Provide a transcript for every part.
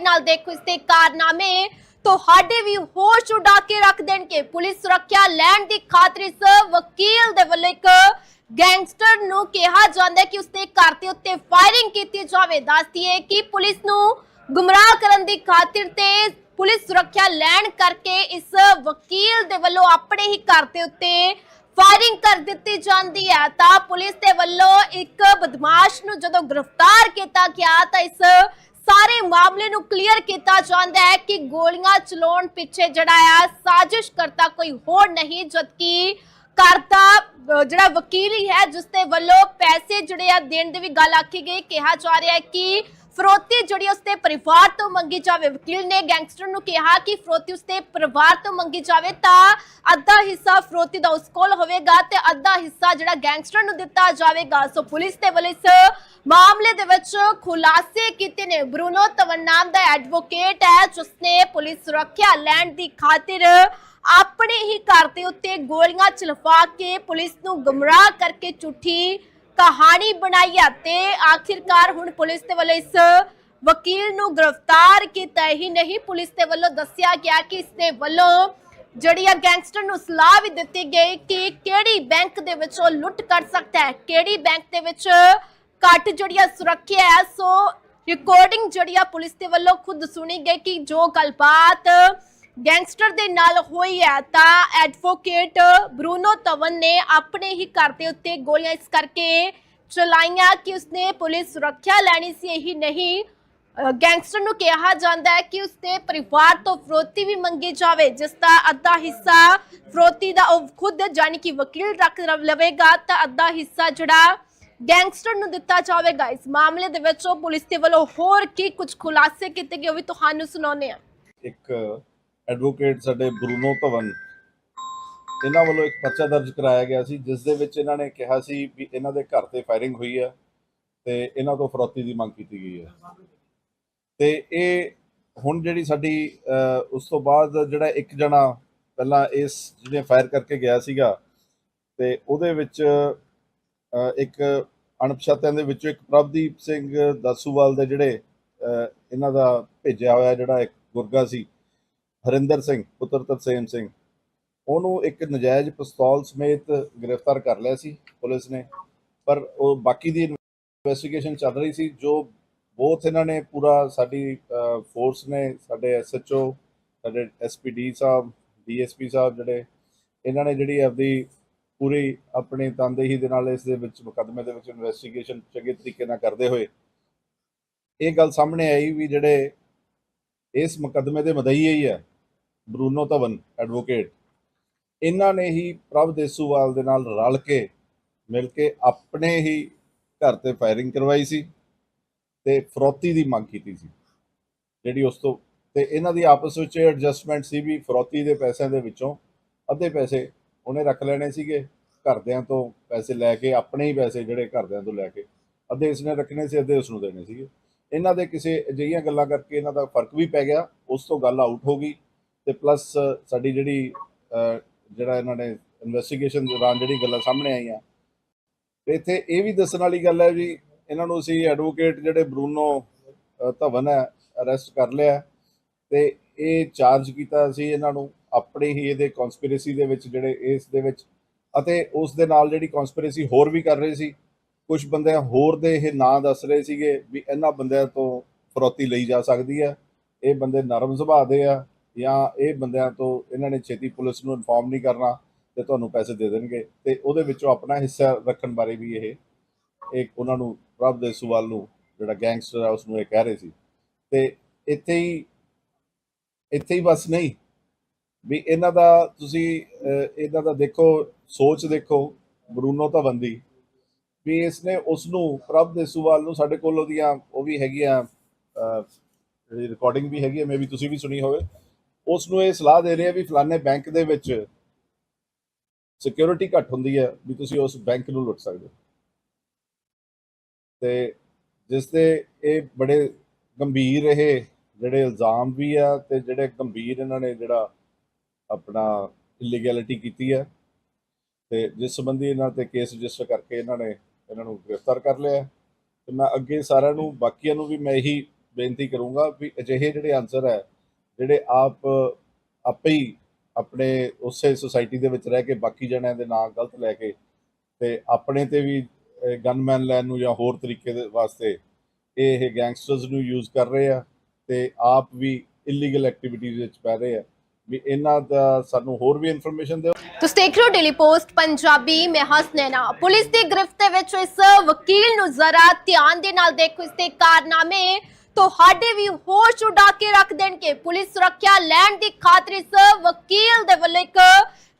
ਤਰੀਕੇ ਨਾਲ ਦੇਖੋ ਇਸ ਦੇ ਕਾਰਨਾਮੇ ਤੁਹਾਡੇ ਵੀ ਹੋਸ਼ ਉਡਾ ਕੇ ਰੱਖ ਦੇਣਗੇ। ਪੁਲਿਸ ਸੁਰੱਖਿਆ ਲੈਣ ਦੀ ਖਾਤਰ ਇਸ ਵਕੀਲ ਦੇ ਵੱਲੋਂ ਇੱਕ ਗੈਂਗਸਟਰ ਨੂੰ ਕਿਹਾ ਜਾਂਦਾ ਕਿ ਉਸਦੇ ਘਰ ਦੇ ਉੱਤੇ ਫਾਇਰਿੰਗ ਕੀਤੀ ਜਾਵੇ। ਦੱਸਦੀ ਹੈ ਕਿ ਪੁਲਿਸ ਨੂੰ ਗੁੰਮਰਾਹ ਕਰਨ ਦੀ ਖਾਤਰ ਤੇ ਪੁਲਿਸ ਸੁਰੱਖਿਆ ਲੈਣ ਕਰਕੇ ਇਸ ਵਕੀਲ ਦੇ ਵੱਲੋਂ ਆਪਣੇ ਹੀ ਘਰ ਦੇ ਉੱਤੇ ਫਾਇਰਿੰਗ ਕਰ ਦਿੱਤੀ ਜਾਂਦੀ ਹੈ। ਤਾਂ ਪੁਲਿਸ ਦੇ ਵੱਲੋਂ ਇੱਕ ਬਦਮਾਸ਼ ਨੂੰ ਜਦੋਂ ਗ੍ਰਿਫਤਾਰ ਕੀਤਾ ਗਿਆ ਤਾਂ ਇਸ ਸਾਰੇ ਮਾਮਲੇ ਨੂੰ ਕਲੀਅਰ ਕੀਤਾ ਜਾਂਦਾ ਹੈ ਕਿ ਗੋਲੀਆਂ ਚਲਾਉਣ ਪਿੱਛੇ ਜਿਹੜਾ ਆ ਸਾਜ਼ਿਸ਼ ਕਰਤਾ ਕੋਈ ਹੋਰ ਨਹੀਂ, ਜਦਕਿ ਕਰਤਾ ਜਿਹੜਾ ਵਕੀਲ ਹੀ ਹੈ ਜਿਸ ਦੇ ਵੱਲੋਂ ਪੈਸੇ ਜਿਹੜੇ ਆ ਦੇਣ ਦੀ ਵੀ ਗੱਲ ਆਖੀ ਗਈ, ਕਿਹਾ ਜਾ ਰਿਹਾ ਹੈ ਕਿ ਫਰੋਤੀ ਜਿਹੜੀ ਉਸਦੇ ਪਰਿਵਾਰ ਤੋਂ ਮੰਗੀ ਜਾਵੇ, ਵਕੀਲ ਨੇ ਗੈਂਗਸਟਰ ਨੂੰ ਕਿਹਾ ਕਿ ਫਰੋਤੀ ਉਸਦੇ ਪਰਿਵਾਰ ਤੋਂ ਮੰਗੀ ਜਾਵੇ ਤਾਂ ਅੱਧਾ ਹਿੱਸਾ ਫਰੋਤੀ ਦਾ ਉਸ ਕੋਲ ਹੋਵੇਗਾ ਤੇ ਅੱਧਾ ਹਿੱਸਾ ਜਿਹੜਾ ਗੈਂਗਸਟਰ ਨੂੰ ਦਿੱਤਾ ਜਾਵੇਗਾ। ਸੋ ਪੁਲਿਸ ਦੇ ਵੱਲੋਂ ਇਸ ਮਾਮਲੇ ਦੇ ਵਿੱਚ ਖੁਲਾਸੇ ਕੀਤੇ ਨੇ। ਬਰੂਨੋ ਤਵਨ ਨਾਮ ਦਾ ਐਡਵੋਕੇਟ ਹੈ, ਜਿਸਨੇ ਪੁਲਿਸ ਸੁਰੱਖਿਆ ਲੈਣ ਦੀ ਖਾਤਰ ਆਪਣੇ ਹੀ ਘਰ ਦੇ ਉੱਤੇ ਗੋਲੀਆਂ ਚਲਵਾ ਕੇ ਪੁਲਿਸ ਨੂੰ ਗਮਰਾਹ ਕਰਕੇ ਝੂਠੀ ਕਹਾਣੀ ਬਣਾਈ ਹੈ ਤੇ ਆਖਿਰਕਾਰ ਹੁਣ ਪੁਲਿਸ ਦੇ ਵੱਲੋਂ ਇਸ ਵਕੀਲ ਨੂੰ ਗ੍ਰਿਫਤਾਰ ਕੀਤਾ। ਹੀ ਨਹੀਂ, ਪੁਲਿਸ ਦੇ ਵੱਲੋਂ ਦੱਸਿਆ ਗਿਆ ਕਿ ਇਸ ਦੇ ਵੱਲੋਂ ਜਿਹੜੀ ਆ ਗੈਂਗਸਟਰ ਨੂੰ ਸਲਾਹ ਵੀ ਦਿੱਤੀ ਗਈ ਕਿ ਕਿਹੜੀ ਬੈਂਕ ਦੇ ਵਿੱਚ ਉਹ ਲੁੱਟ ਕਰ ਸਕਦਾ ਹੈ, ਕਿਹੜੀ ਬੈਂਕ ਦੇ ਵਿੱਚ ਘੱਟ ਜਿਹੜੀ ਆ ਸੁਰੱਖਿਆ ਹੈ। ਸੋ ਰਿਕਾਰਡਿੰਗ ਜਿਹੜੀ ਆ ਪੁਲਿਸ ਦੇ ਵੱਲੋਂ ਖੁਦ ਸੁਣੀ ਗਈ ਕਿ ਜੋ ਗੱਲਬਾਤ ਗੈਂਗਸਟਰ ਦੇ ਨਾਲ ਹੋਈ ਹੈ ਤਾਂ ਐਡਵੋਕੇਟ ਬਰੂਨੋ ਤਵਨ ਨੇ ਆਪਣੇ ਹੀ ਘਰ ਦੇ ਉੱਤੇ ਗੋਲੀਆਂ ਇਸ ਕਰਕੇ ਚਲਾਈਆਂ ਕਿ ਉਸਨੇ ਪੁਲਿਸ ਸੁਰੱਖਿਆ ਲੈਣੀ ਸੀ, ਇਹੀ ਨਹੀਂ। ਗੈਂਗਸਟਰ ਨੂੰ ਕਿਹਾ ਜਾਂਦਾ ਹੈ ਕਿ ਉਸਦੇ ਪਰਿਵਾਰ ਤੋਂ ਫਰੋਤੀ ਵੀ ਮੰਗੀ ਜਾਵੇ, ਜਿਸ ਦਾ ਅੱਧਾ ਹਿੱਸਾ ਫਰੋਤੀ ਦਾ ਉਹ ਖੁਦ ਜਾਨੀ ਕਿ ਵਕੀਲ ਰੱਖ ਲਵੇਗਾ ਤਾਂ ਅੱਧਾ ਹਿੱਸਾ ਜਿਹੜਾ ਗੈਂਗਸਟਰ ਨੂੰ ਦਿੱਤਾ ਜਾਵੇਗਾ। ਇਸ ਮਾਮਲੇ ਦੇ ਵਿੱਚ ਉਹ ਪੁਲਿਸ ਦੇ ਵੱਲੋਂ ਹੋਰ ਕੀ ਕੁਝ ਖੁਲਾਸੇ ਕੀਤੇ ਗਏ ਉਹ ਵੀ ਤੁਹਾਨੂੰ ਸੁਣਾਉਂਦੇ ਹਾਂ। ਇੱਕ ਐਡਵੋਕੇਟ ਸਾਡੇ ਬਰੂਨੋ ਧਵਨ, ਇਹਨਾਂ ਵੱਲੋਂ ਇੱਕ ਪਰਚਾ ਦਰਜ ਕਰਾਇਆ ਗਿਆ ਸੀ, ਜਿਸ ਦੇ ਵਿੱਚ ਇਹਨਾਂ ਨੇ ਕਿਹਾ ਸੀ ਵੀ ਇਹਨਾਂ ਦੇ ਘਰ ਤੇ ਫਾਇਰਿੰਗ ਹੋਈ ਹੈ ਤੇ ਇਹਨਾਂ ਤੋਂ ਫਰੋਤੀ ਦੀ ਮੰਗ ਕੀਤੀ ਗਈ ਹੈ ਤੇ ਇਹ ਹੁਣ ਜਿਹੜੀ ਸਾਡੀ ਉਸ ਤੋਂ ਬਾਅਦ ਜਿਹੜਾ ਇੱਕ ਜਣਾ ਪਹਿਲਾਂ ਇਸ ਜਿਹਨੇ ਫਾਇਰ ਕਰਕੇ ਗਿਆ ਸੀਗਾ ਤੇ ਉਹਦੇ ਵਿੱਚ ਇੱਕ ਅਣਪਛਾਤਿਆਂ ਦੇ ਵਿੱਚੋਂ ਇੱਕ ਪ੍ਰਭਦੀਪ ਸਿੰਘ ਦਾਸੂਵਾਲ ਦੇ ਜਿਹੜੇ ਇਹਨਾਂ ਦਾ ਭੇਜਿਆ ਹੋਇਆ ਜਿਹੜਾ ਇੱਕ ਗੁਰਗਾ ਸੀ ਹਰਿੰਦਰ ਸਿੰਘ, ਪੁੱਤਰ ਤਰਸੇਮ ਸਿੰਘ। ਉਹਨੂੰ ਇੱਕ ਨਜਾਇਜ਼ ਪਿਸਤੌਲ ਸਮੇਤ ਗ੍ਰਿਫਤਾਰ ਕਰ ਲਿਆ ਸੀ ਪੁਲਿਸ ਨੇ। ਪਰ ਉਹ ਬਾਕੀ ਦੀ ਇਨਵੈਸਟੀਗੇਸ਼ਨ ਚੱਲ ਰਹੀ ਸੀ, ਜੋ ਬਹੁਤ ਇਹਨਾਂ ਨੇ ਪੂਰਾ ਸਾਡੀ ਫੋਰਸ ਨੇ, ਸਾਡੇ ਐਸਐਚਓ ਸਾਡੇ ਐਸਪੀਡੀ ਸਾਹਿਬ ਡੀਐਸਪੀ ਸਾਹਿਬ ਜਿਹੜੇ, ਇਹਨਾਂ ਨੇ ਜਿਹੜੀ ਆਪਦੀ ਪੂਰੀ ਆਪਣੀ ਤਨਦੇਹੀ ਦੇ ਨਾਲ ਇਸ ਦੇ ਵਿੱਚ, ਮੁਕੱਦਮੇ ਦੇ ਵਿੱਚ ਇਨਵੈਸਟੀਗੇਸ਼ਨ ਚੰਗੇ ਤਰੀਕੇ ਨਾਲ ਕਰਦੇ ਹੋਏ, ਇਹ ਗੱਲ ਸਾਹਮਣੇ ਆਈ ਵੀ ਜਿਹੜੇ ਇਸ ਮੁਕੱਦਮੇ ਦੇ ਮਦਈ ਹੀ ਹੈ। ਬਰੂਨੋ ਧਵਨ ਐਡਵੋਕੇਟ ਇਹਨਾਂ ਨੇ ਹੀ ਪ੍ਰਭ ਦੇਸੂਵਾਲ ਦੇ ਨਾਲ ਰਲ ਕੇ, ਮਿਲ ਕੇ ਆਪਣੇ ਹੀ ਘਰ ਤੇ ਫਾਇਰਿੰਗ ਕਰਵਾਈ ਸੀ ਤੇ ਫਰੋਤੀ ਦੀ ਮੰਗ ਕੀਤੀ ਸੀ। ਜਿਹੜੀ ਉਸ ਤੋਂ, ਤੇ ਇਹਨਾਂ ਦੀ ਆਪਸ ਵਿੱਚ ਐਡਜਸਟਮੈਂਟ ਸੀ ਵੀ ਫਰੋਤੀ ਦੇ ਪੈਸਿਆਂ ਦੇ ਵਿੱਚੋਂ ਅੱਧੇ ਪੈਸੇ ਉਹਨੇ ਰੱਖ ਲੈਣੇ ਸੀਗੇ, ਘਰਦਿਆਂ ਤੋਂ ਪੈਸੇ ਲੈ ਕੇ, ਆਪਣੇ ਹੀ ਪੈਸੇ ਜਿਹੜੇ ਘਰਦਿਆਂ ਤੋਂ ਲੈ ਕੇ ਅੱਧੇ ਇਸਨੇ ਰੱਖਣੇ ਸੀ, ਅੱਧੇ ਉਸ ਨੂੰ ਦੇਣੇ ਸੀਗੇ। ਇਹਨਾਂ ਦੇ ਕਿਸੇ ਅਜਿਹੀਆਂ ਗੱਲਾਂ ਕਰਕੇ ਇਹਨਾਂ ਦਾ ਫ਼ਰਕ ਵੀ ਪੈ ਗਿਆ, ਉਸ ਤੋਂ ਗੱਲ ਆਊਟ ਹੋ ਗਈ। ਤੇ ਪਲੱਸ ਸਾਡੀ ਜਿਹੜੀ ਜਿਹੜਾ ਇਹਨਾਂ ਨੇ ਇਨਵੈਸਟੀਗੇਸ਼ਨ ਦੌਰਾਨ ਜਿਹੜੀ ਗੱਲਾਂ ਸਾਹਮਣੇ ਆਈਆਂ। ਤੇ ਇੱਥੇ ਇਹ ਵੀ ਦੱਸਣ ਵਾਲੀ ਗੱਲ ਹੈ ਵੀ ਇਹਨਾਂ ਨੂੰ ਅਸੀਂ ਐਡਵੋਕੇਟ ਜਿਹੜੇ ਬਰੂਨੋ ਧਵਨ ਹੈ ਅਰੈਸਟ ਕਰ ਲਿਆ ਤੇ ਇਹ ਚਾਰਜ ਕੀਤਾ ਸੀ ਇਹਨਾਂ ਨੂੰ ਆਪਣੇ ਹੀ ਇਹਦੇ ਕਨਸਪੀਰੇਸੀ ਦੇ ਵਿੱਚ, ਜਿਹੜੇ ਇਸ ਦੇ ਵਿੱਚ। ਅਤੇ ਉਸ ਦੇ ਨਾਲ ਜਿਹੜੀ ਕਨਸਪੀਰੇਸੀ ਹੋਰ ਵੀ ਕਰ ਰਹੇ ਸੀ। ਕੁਝ ਬੰਦੇ ਹੋਰ ਦੇ ਇਹ ਨਾਂ ਦੱਸ ਰਹੇ ਸੀਗੇ ਵੀ ਇਹਨਾਂ ਬੰਦਿਆਂ ਤੋਂ ਫਰੋਤੀ ਲਈ ਜਾ ਸਕਦੀ ਹੈ। ਇਹ ਬੰਦੇ ਨਰਮ ਸੁਭਾਅ ਦੇ ਆ। ਜਾਂ ਇਹ ਬੰਦਿਆਂ ਤੋਂ ਇਹਨਾਂ ਨੇ ਛੇਤੀ ਪੁਲਿਸ ਨੂੰ ਇਨਫੋਰਮ ਨਹੀਂ ਕਰਨਾ ਤੇ ਤੁਹਾਨੂੰ ਪੈਸੇ ਦੇ ਦੇਣਗੇ ਤੇ ਉਹਦੇ ਵਿੱਚੋਂ ਆਪਣਾ ਹਿੱਸਾ ਰੱਖਣ ਬਾਰੇ ਵੀ ਇਹ ਇੱਕ ਉਹਨਾਂ ਨੂੰ ਪ੍ਰਭ ਦੇ ਸੁਵਾਲ ਨੂੰ ਜਿਹੜਾ ਗੈਂਗਸਟਰ ਹੈ ਉਸ ਨੂੰ ਇਹ ਕਹਿ ਰਹੇ ਸੀ। ਤੇ ਇੱਥੇ ਹੀ ਇੱਥੇ ਹੀ ਬਸ ਨਹੀਂ ਵੀ ਇਹਨਾਂ ਦਾ ਤੁਸੀਂ ਇਹਨਾਂ ਦਾ ਦੇਖੋ ਸੋਚ ਦੇਖੋ ਬਰੂਨੋ ਧਵਨ ਦੀ ਵੀ ਇਸਨੇ ਉਸ ਨੂੰ ਪ੍ਰਭ ਦੇਸੂਵਾਲ ਨੂੰ ਸਾਡੇ ਕੋਲ ਉਹਦੀਆਂ ਉਹ ਵੀ ਹੈਗੀਆਂ ਅਹ, ਰਿਕਾਰਡਿੰਗ ਵੀ ਹੈਗੀ ਹੈ ਮੇਬੀ ਤੁਸੀਂ ਵੀ ਸੁਣੀ ਹੋਵੇ। ਉਸ ਨੂੰ ਇਹ ਸਲਾਹ ਦੇ ਰਹੇ ਆ ਵੀ ਫਲਾਣੇ ਬੈਂਕ ਦੇ ਵਿੱਚ ਸਿਕਿਉਰਿਟੀ ਘੱਟ ਹੁੰਦੀ ਹੈ ਵੀ ਤੁਸੀਂ ਉਸ ਬੈਂਕ ਨੂੰ ਲੁੱਟ ਸਕਦੇ ਹੋ ਤੇ ਜਿਸ 'ਤੇ ਇਹ ਬੜੇ ਗੰਭੀਰ ਇਹ ਜਿਹੜੇ ਇਲਜ਼ਾਮ ਵੀ ਆ ਤੇ ਜਿਹੜੇ ਗੰਭੀਰ ਇਹਨਾਂ ਨੇ ਜਿਹੜਾ ਆਪਣਾ ਇਲੀਗੈਲਿਟੀ ਕੀਤੀ ਹੈ ਤੇ ਜਿਸ ਸੰਬੰਧੀ ਇਹਨਾਂ ਤੇ ਕੇਸ ਰਜਿਸਟਰ ਕਰਕੇ ਇਹਨਾਂ ਨੇ ਇਹਨਾਂ ਨੂੰ ਗ੍ਰਿਫਤਾਰ ਕਰ ਲਿਆ ਹੈ। ਤੇ ਮੈਂ ਅੱਗੇ ਸਾਰਿਆਂ ਨੂੰ, ਬਾਕੀਆਂ ਨੂੰ ਵੀ ਮੈਂ ਇਹੀ ਬੇਨਤੀ ਕਰੂੰਗਾ ਵੀ ਅਜਿਹੇ ਜਿਹੜੇ ਆਨਸਰ ਹੈ ਜਿਹੜੇ ਆਪ, ਆਪੇ ਹੀ ਆਪਣੇ ਉਸੇ ਸੁਸਾਇਟੀ ਦੇ ਵਿੱਚ ਰਹਿ ਕੇ ਬਾਕੀ ਜਣਿਆਂ ਦੇ ਨਾਂ ਗਲਤ ਲੈ ਕੇ ਤੇ ਆਪਣੇ ਤੇ ਵੀ ਗਨਮੈਨ ਲੈਣ ਨੂੰ ਜਾਂ ਹੋਰ ਤਰੀਕੇ ਦੇ ਵਾਸਤੇ ਇਹ ਗੈਂਗਸਟਰਸ ਨੂੰ ਯੂਜ਼ ਕਰ ਰਹੇ ਆ ਤੇ ਆਪ ਵੀ ਇਲੀਗਲ ਐਕਟੀਵਿਟੀਜ਼ ਵਿੱਚ ਪੈ ਰਹੇ ਆ। ਵੀ ਇਹਨਾਂ ਦਾ ਸਾਨੂੰ ਹੋਰ ਵੀ ਇਨਫੋਰਮੇਸ਼ਨ ਦਿਓ। ਤੁਸੀਂ ਦੇਖ ਰਹੇ ਹੋ ਡੇਲੀ ਪੋਸਟ ਪੰਜਾਬੀ, ਮੈਂ ਹਸਨੈਨਾ ਪੁਲਿਸ ਦੀ ਗ੍ਰਿਫਤ ਵਿੱਚ ਇਸ ਵਕੀਲ ਨੂੰ ਜ਼ਰਾ ਧਿਆਨ ਦੇ ਨਾਲ ਦੇਖੋ, ਇਸ ਦੇ ਕਾਰਨਾਮੇ ਤੁਹਾਡੇ ਵੀ ਹੋਸ਼ ਉਡਾ ਕੇ ਰੱਖ ਦੇਣਗੇ। ਪੁਲਿਸ ਸੁਰੱਖਿਆ ਲੈਣ ਦੀ ਖਾਤਰ ਇਸ ਵਕੀਲ ਦੇ ਵੱਲੋਂ ਇੱਕ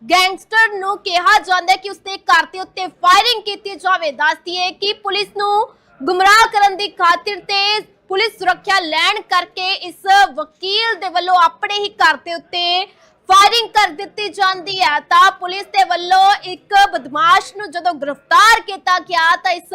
ਗੈਂਗਸਟਰ ਨੂੰ ਕਿਹਾ ਜਾਂਦਾ ਹੈ ਕਿ ਉਸਦੇ ਘਰ ਦੇ ਉੱਤੇ ਫਾਇਰਿੰਗ ਕੀਤੀ ਜਾਵੇ। ਦੱਸਦੀ ਹੈ ਕਿ ਪੁਲਿਸ ਨੂੰ ਗੁੰਮਰਾਹ ਕਰਨ ਦੀ ਖਾਤਰ ਤੇ ਪੁਲਿਸ ਸੁਰੱਖਿਆ ਲੈਣ ਕਰਕੇ ਇਸ ਵਕੀਲ ਦੇ ਵੱਲੋਂ ਆਪਣੇ ਹੀ ਘਰ ਦੇ ਉੱਤੇ ਫਾਇਰਿੰਗ ਕਰ ਦਿੱਤੀ ਜਾਂਦੀ ਹੈ। ਤਾਂ ਪੁਲਿਸ ਦੇ ਵੱਲੋਂ ਇੱਕ ਬਦਮਾਸ਼ ਨੂੰ ਜਦੋਂ ਗ੍ਰਿਫਤਾਰ ਕੀਤਾ ਗਿਆ ਤਾਂ ਇਸ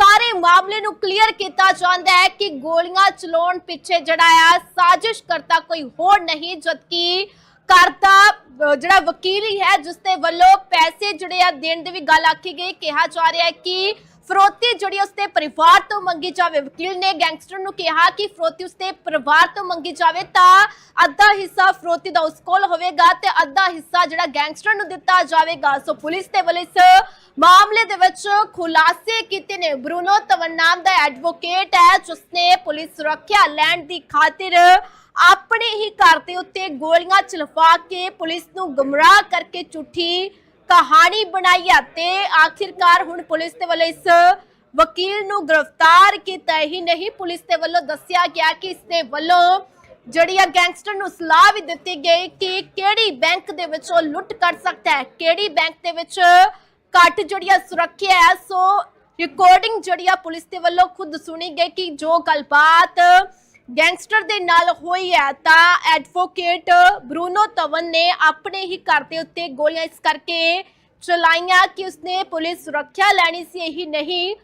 ਸਾਰੇ ਮਾਮਲੇ ਨੂੰ ਕਲੀਅਰ ਕੀਤਾ ਜਾਂਦਾ ਹੈ ਕਿ ਗੋਲੀਆਂ ਚਲਾਉਣ ਪਿੱਛੇ ਜਿਹੜਾ ਆ ਸਾਜ਼ਿਸ਼ ਕਰਤਾ ਕੋਈ ਹੋਰ ਨਹੀਂ, ਜਦਕਿ ਕਰਤਾ ਜਿਹੜਾ ਵਕੀਲ ਹੀ ਹੈ ਜਿਸ ਦੇ ਵੱਲੋਂ ਪੈਸੇ ਜਿਹੜੇ ਆ ਦੇਣ ਦੀ ਵੀ ਗੱਲ ਆਖੀ ਗਈ, ਕਿਹਾ ਜਾ ਰਿਹਾ ਹੈ ਕਿ ਫਰੋਤੀ ਜਿਹੜੀ ਉਸਦੇ ਪਰਿਵਾਰ ਤੋਂ ਮੰਗੀ ਜਾਵੇ, ਵਕੀਲ ਨੇ ਗੈਂਗਸਟਰ ਨੂੰ ਕਿਹਾ ਕਿ ਫਰੋਤੀ ਉਸਦੇ ਪਰਿਵਾਰ ਤੋਂ ਮੰਗੀ ਜਾਵੇ ਤਾਂ ਅੱਧਾ ਹਿੱਸਾ ਫਰੋਤੀ ਦਾ ਉਸ ਕੋਲ ਹੋਵੇਗਾ ਤੇ ਅੱਧਾ ਹਿੱਸਾ ਜਿਹੜਾ ਗੈਂਗਸਟਰ ਨੂੰ ਦਿੱਤਾ ਜਾਵੇਗਾ। ਸੋ ਪੁਲਿਸ ਦੇ ਵੱਲੋਂ ਇਸ ਮਾਮਲੇ ਦੇ ਵਿੱਚ ਖੁਲਾਸੇ ਕੀਤੇ ਨੇ। ਬਰੂਨੋ ਤਵਨ ਨਾਮ ਦਾ ਐਡਵੋਕੇਟ ਹੈ, ਜਿਸਨੇ ਪੁਲਿਸ ਸੁਰੱਖਿਆ ਲੈਣ ਦੀ ਖਾਤਰ ਆਪਣੇ ਹੀ ਘਰ ਦੇ ਉੱਤੇ ਗੋਲੀਆਂ ਚਲਵਾ ਕੇ ਪੁਲਿਸ ਨੂੰ ਗਮਰਾਹ ਕਰਕੇ ਝੂਠੀ ਕਹਾਣੀ ਬਣਾਈ ਹੈ ਤੇ ਆਖਿਰਕਾਰ ਹੁਣ ਪੁਲਿਸ ਦੇ ਵੱਲੋਂ ਇਸ ਵਕੀਲ ਨੂੰ ਗ੍ਰਿਫਤਾਰ ਕੀਤਾ। ਹੀ ਨਹੀਂ, ਪੁਲਿਸ ਦੇ ਵੱਲੋਂ ਦੱਸਿਆ ਗਿਆ ਕਿ ਇਸ ਦੇ ਵੱਲੋਂ ਜਿਹੜੀ ਆ ਗੈਂਗਸਟਰ ਨੂੰ ਸਲਾਹ ਵੀ ਦਿੱਤੀ ਗਈ ਕਿ ਕਿਹੜੀ ਬੈਂਕ ਦੇ ਵਿੱਚ ਉਹ ਲੁੱਟ ਕਰ ਸਕਦਾ ਹੈ, ਕਿਹੜੀ ਬੈਂਕ ਦੇ ਵਿੱਚ ਘੱਟ ਜਿਹੜੀ ਆ ਸੁਰੱਖਿਆ ਹੈ। ਸੋ ਰਿਕਾਰਡਿੰਗ ਜਿਹੜੀ ਆ ਪੁਲਿਸ ਦੇ ਵੱਲੋਂ ਖੁਦ ਸੁਣੀ ਗਈ ਕਿ ਜੋ ਗੱਲਬਾਤ ਗੈਂਗਸਟਰ ਦੇ ਨਾਲ ਹੋਈ ਹੈ ਤਾਂ ਐਡਵੋਕੇਟ ਬਰੂਨੋ ਤਵਨ ਨੇ ਆਪਣੇ ਹੀ ਘਰ ਦੇ ਉੱਤੇ ਗੋਲੀਆਂ ਇਸ ਕਰਕੇ ਚਲਾਈਆਂ ਕਿ ਉਸਨੇ ਪੁਲਿਸ ਸੁਰੱਖਿਆ ਲੈਣੀ ਸੀ, ਇਹੀ ਨਹੀਂ।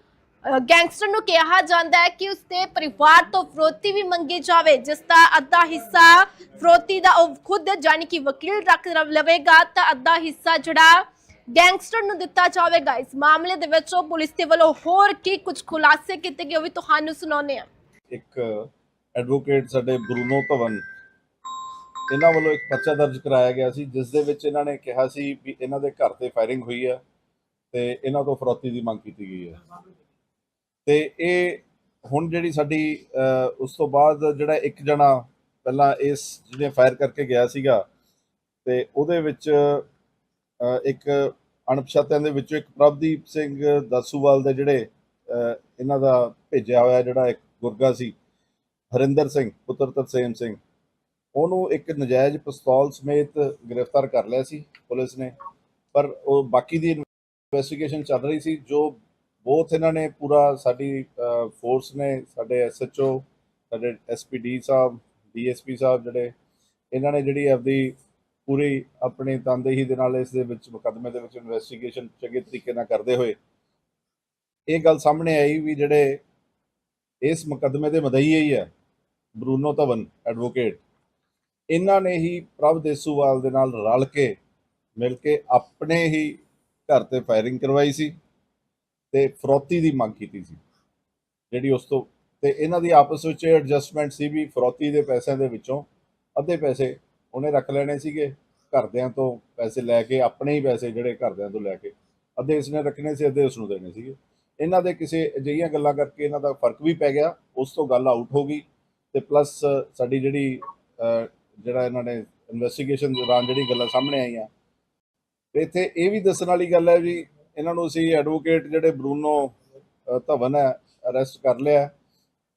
ਗੈਂਗਸਟਰ ਨੂੰ ਕਿਹਾ ਜਾਂਦਾ ਹੈ ਕਿ ਉਸਦੇ ਪਰਿਵਾਰ ਤੋਂ ਫਰੋਤੀ ਵੀ ਮੰਗੀ ਜਾਵੇ, ਜਿਸ ਦਾ ਅੱਧਾ ਹਿੱਸਾ ਫਰੋਤੀ ਦਾ ਉਹ ਖੁਦ ਜਾਨੀ ਕਿ ਵਕੀਲ ਰੱਖ ਲਵੇਗਾ ਤਾਂ ਅੱਧਾ ਹਿੱਸਾ ਜਿਹੜਾ ਗੈਂਗਸਟਰ ਨੂੰ ਦਿੱਤਾ ਜਾਵੇਗਾ। ਇਸ ਮਾਮਲੇ ਦੇ ਵਿੱਚ ਉਹ ਪੁਲਿਸ ਦੇ ਵੱਲੋਂ ਹੋਰ ਕੀ ਕੁਝ ਖੁਲਾਸੇ ਕੀਤੇ ਗਏ ਉਹ ਵੀ ਤੁਹਾਨੂੰ ਸੁਣਾਉਂਦੇ ਹਾਂ। ਇੱਕ ਐਡਵੋਕੇਟ ਸਾਡੇ ਬਰੂਨੋ ਧਵਨ। ਇਹਨਾਂ ਵੱਲੋਂ ਇੱਕ ਪਰਚਾ ਦਰਜ ਕਰਾਇਆ ਗਿਆ ਸੀ, ਜਿਸ ਦੇ ਵਿੱਚ ਇਹਨਾਂ ਨੇ ਕਿਹਾ ਸੀ ਵੀ ਇਹਨਾਂ ਦੇ ਘਰ ਤੇ ਫਾਇਰਿੰਗ ਹੋਈ ਹੈ ਤੇ ਇਹਨਾਂ ਤੋਂ ਫਰੋਤੀ ਦੀ ਮੰਗ ਕੀਤੀ ਗਈ ਹੈ ਤੇ ਇਹ ਹੁਣ ਜਿਹੜੀ ਸਾਡੀ ਉਸ ਤੋਂ ਬਾਅਦ ਜਿਹੜਾ ਇੱਕ ਜਣਾ ਪਹਿਲਾਂ ਇਸ ਜਿਹਨੇ ਫਾਇਰ ਕਰਕੇ ਗਿਆ ਸੀਗਾ ਤੇ ਉਹਦੇ ਵਿੱਚ ਇੱਕ ਅਣਪਛਾਤਿਆਂ ਦੇ ਵਿੱਚੋਂ ਇੱਕ ਪ੍ਰਭਦੀਪ ਸਿੰਘ ਦਾਸੂਵਾਲ ਦੇ ਜਿਹੜੇ ਇਹਨਾਂ ਦਾ ਭੇਜਿਆ ਹੋਇਆ ਜਿਹੜਾ ਇੱਕ ਗੁਰਗਾ ਸੀ ਹਰਿੰਦਰ ਸਿੰਘ, ਪੁੱਤਰ ਤਰਸੇਮ ਸਿੰਘ। ਉਹਨੂੰ ਇੱਕ ਨਜਾਇਜ਼ ਪਿਸਤੌਲ ਸਮੇਤ ਗ੍ਰਿਫਤਾਰ ਕਰ ਲਿਆ ਸੀ ਪੁਲਿਸ ਨੇ। ਪਰ ਉਹ ਬਾਕੀ ਦੀ ਇਨਵੈਸਟੀਗੇਸ਼ਨ ਚੱਲ ਰਹੀ ਸੀ, ਜੋ ਬਹੁਤ ਇਹਨਾਂ ਨੇ ਪੂਰਾ ਸਾਡੀ ਫੋਰਸ ਨੇ, ਸਾਡੇ ਐਸਐਚਓ ਸਾਡੇ ਐਸਪੀਡੀ ਸਾਹਿਬ ਡੀਐਸਪੀ ਸਾਹਿਬ ਜਿਹੜੇ, ਇਹਨਾਂ ਨੇ ਜਿਹੜੀ ਆਪਦੀ ਪੂਰੀ ਆਪਣੇ ਤਨਦੇਹੀ ਦੇ ਨਾਲ ਇਸ ਦੇ ਵਿੱਚ ਮੁਕੱਦਮੇ ਦੇ ਵਿੱਚ ਇਨਵੈਸਟੀਗੇਸ਼ਨ ਚੰਗੇ ਤਰੀਕੇ ਨਾਲ ਕਰਦੇ ਹੋਏ। ਇਹ ਗੱਲ ਸਾਹਮਣੇ ਆਈ ਵੀ ਜਿਹੜੇ ਇਸ ਮੁਕੱਦਮੇ ਦੇ ਮਦਈ ਹੀ ਹੈ ਬਰੂਨੋ ਧਵਨ ਐਡਵੋਕੇਟ ਇਹਨਾਂ ਨੇ ਹੀ ਪ੍ਰਭ ਦੇਸੂਵਾਲ ਦੇ ਨਾਲ ਰਲ ਕੇ, ਮਿਲ ਕੇ ਆਪਣੇ ਹੀ ਘਰ ਤੇ ਫਾਇਰਿੰਗ ਕਰਵਾਈ ਸੀ ਤੇ ਫਰੋਤੀ ਦੀ ਮੰਗ ਕੀਤੀ ਸੀ। ਜਿਹੜੀ ਉਸ ਤੋਂ, ਤੇ ਇਹਨਾਂ ਦੀ ਆਪਸ ਵਿੱਚ ਐਡਜਸਟਮੈਂਟ ਸੀ ਵੀ ਫਰੋਤੀ ਦੇ ਪੈਸਿਆਂ ਦੇ ਵਿੱਚੋਂ ਅੱਧੇ ਪੈਸੇ ਉਹਨੇ ਰੱਖ ਲੈਣੇ ਸੀਗੇ, ਘਰਦਿਆਂ ਤੋਂ ਪੈਸੇ ਲੈ ਕੇ, ਆਪਣੇ ਹੀ ਪੈਸੇ ਜਿਹੜੇ ਘਰਦਿਆਂ ਤੋਂ ਲੈ ਕੇ, ਅੱਧੇ ਇਸਨੇ ਰੱਖਣੇ ਸੀ, ਅੱਧੇ ਉਸ ਨੂੰ ਦੇਣੇ ਸੀਗੇ। ਇਹਨਾਂ ਦੇ ਕਿਸੇ ਅਜਿਹੀਆਂ ਗੱਲਾਂ ਕਰਕੇ ਇਹਨਾਂ ਦਾ ਫ਼ਰਕ ਵੀ ਪੈ ਗਿਆ, ਉਸ ਤੋਂ ਗੱਲ ਆਊਟ ਹੋ ਗਈ। ਤੇ ਪਲੱਸ ਸਾਡੀ ਜਿਹੜੀ ਜਿਹੜਾ ਇਹਨਾਂ ਨੇ ਇਨਵੈਸਟੀਗੇਸ਼ਨ ਦੌਰਾਨ ਜਿਹੜੀ ਗੱਲਾਂ ਸਾਹਮਣੇ ਆਈਆਂ। ਤੇ ਇੱਥੇ ਇਹ ਵੀ ਦੱਸਣ ਵਾਲੀ ਗੱਲ ਹੈ ਵੀ ਇਹਨਾਂ ਨੂੰ ਅਸੀਂ ਐਡਵੋਕੇਟ ਜਿਹੜੇ ਬਰੂਨੋ ਧਵਨ ਹੈ ਅਰੈਸਟ ਕਰ ਲਿਆ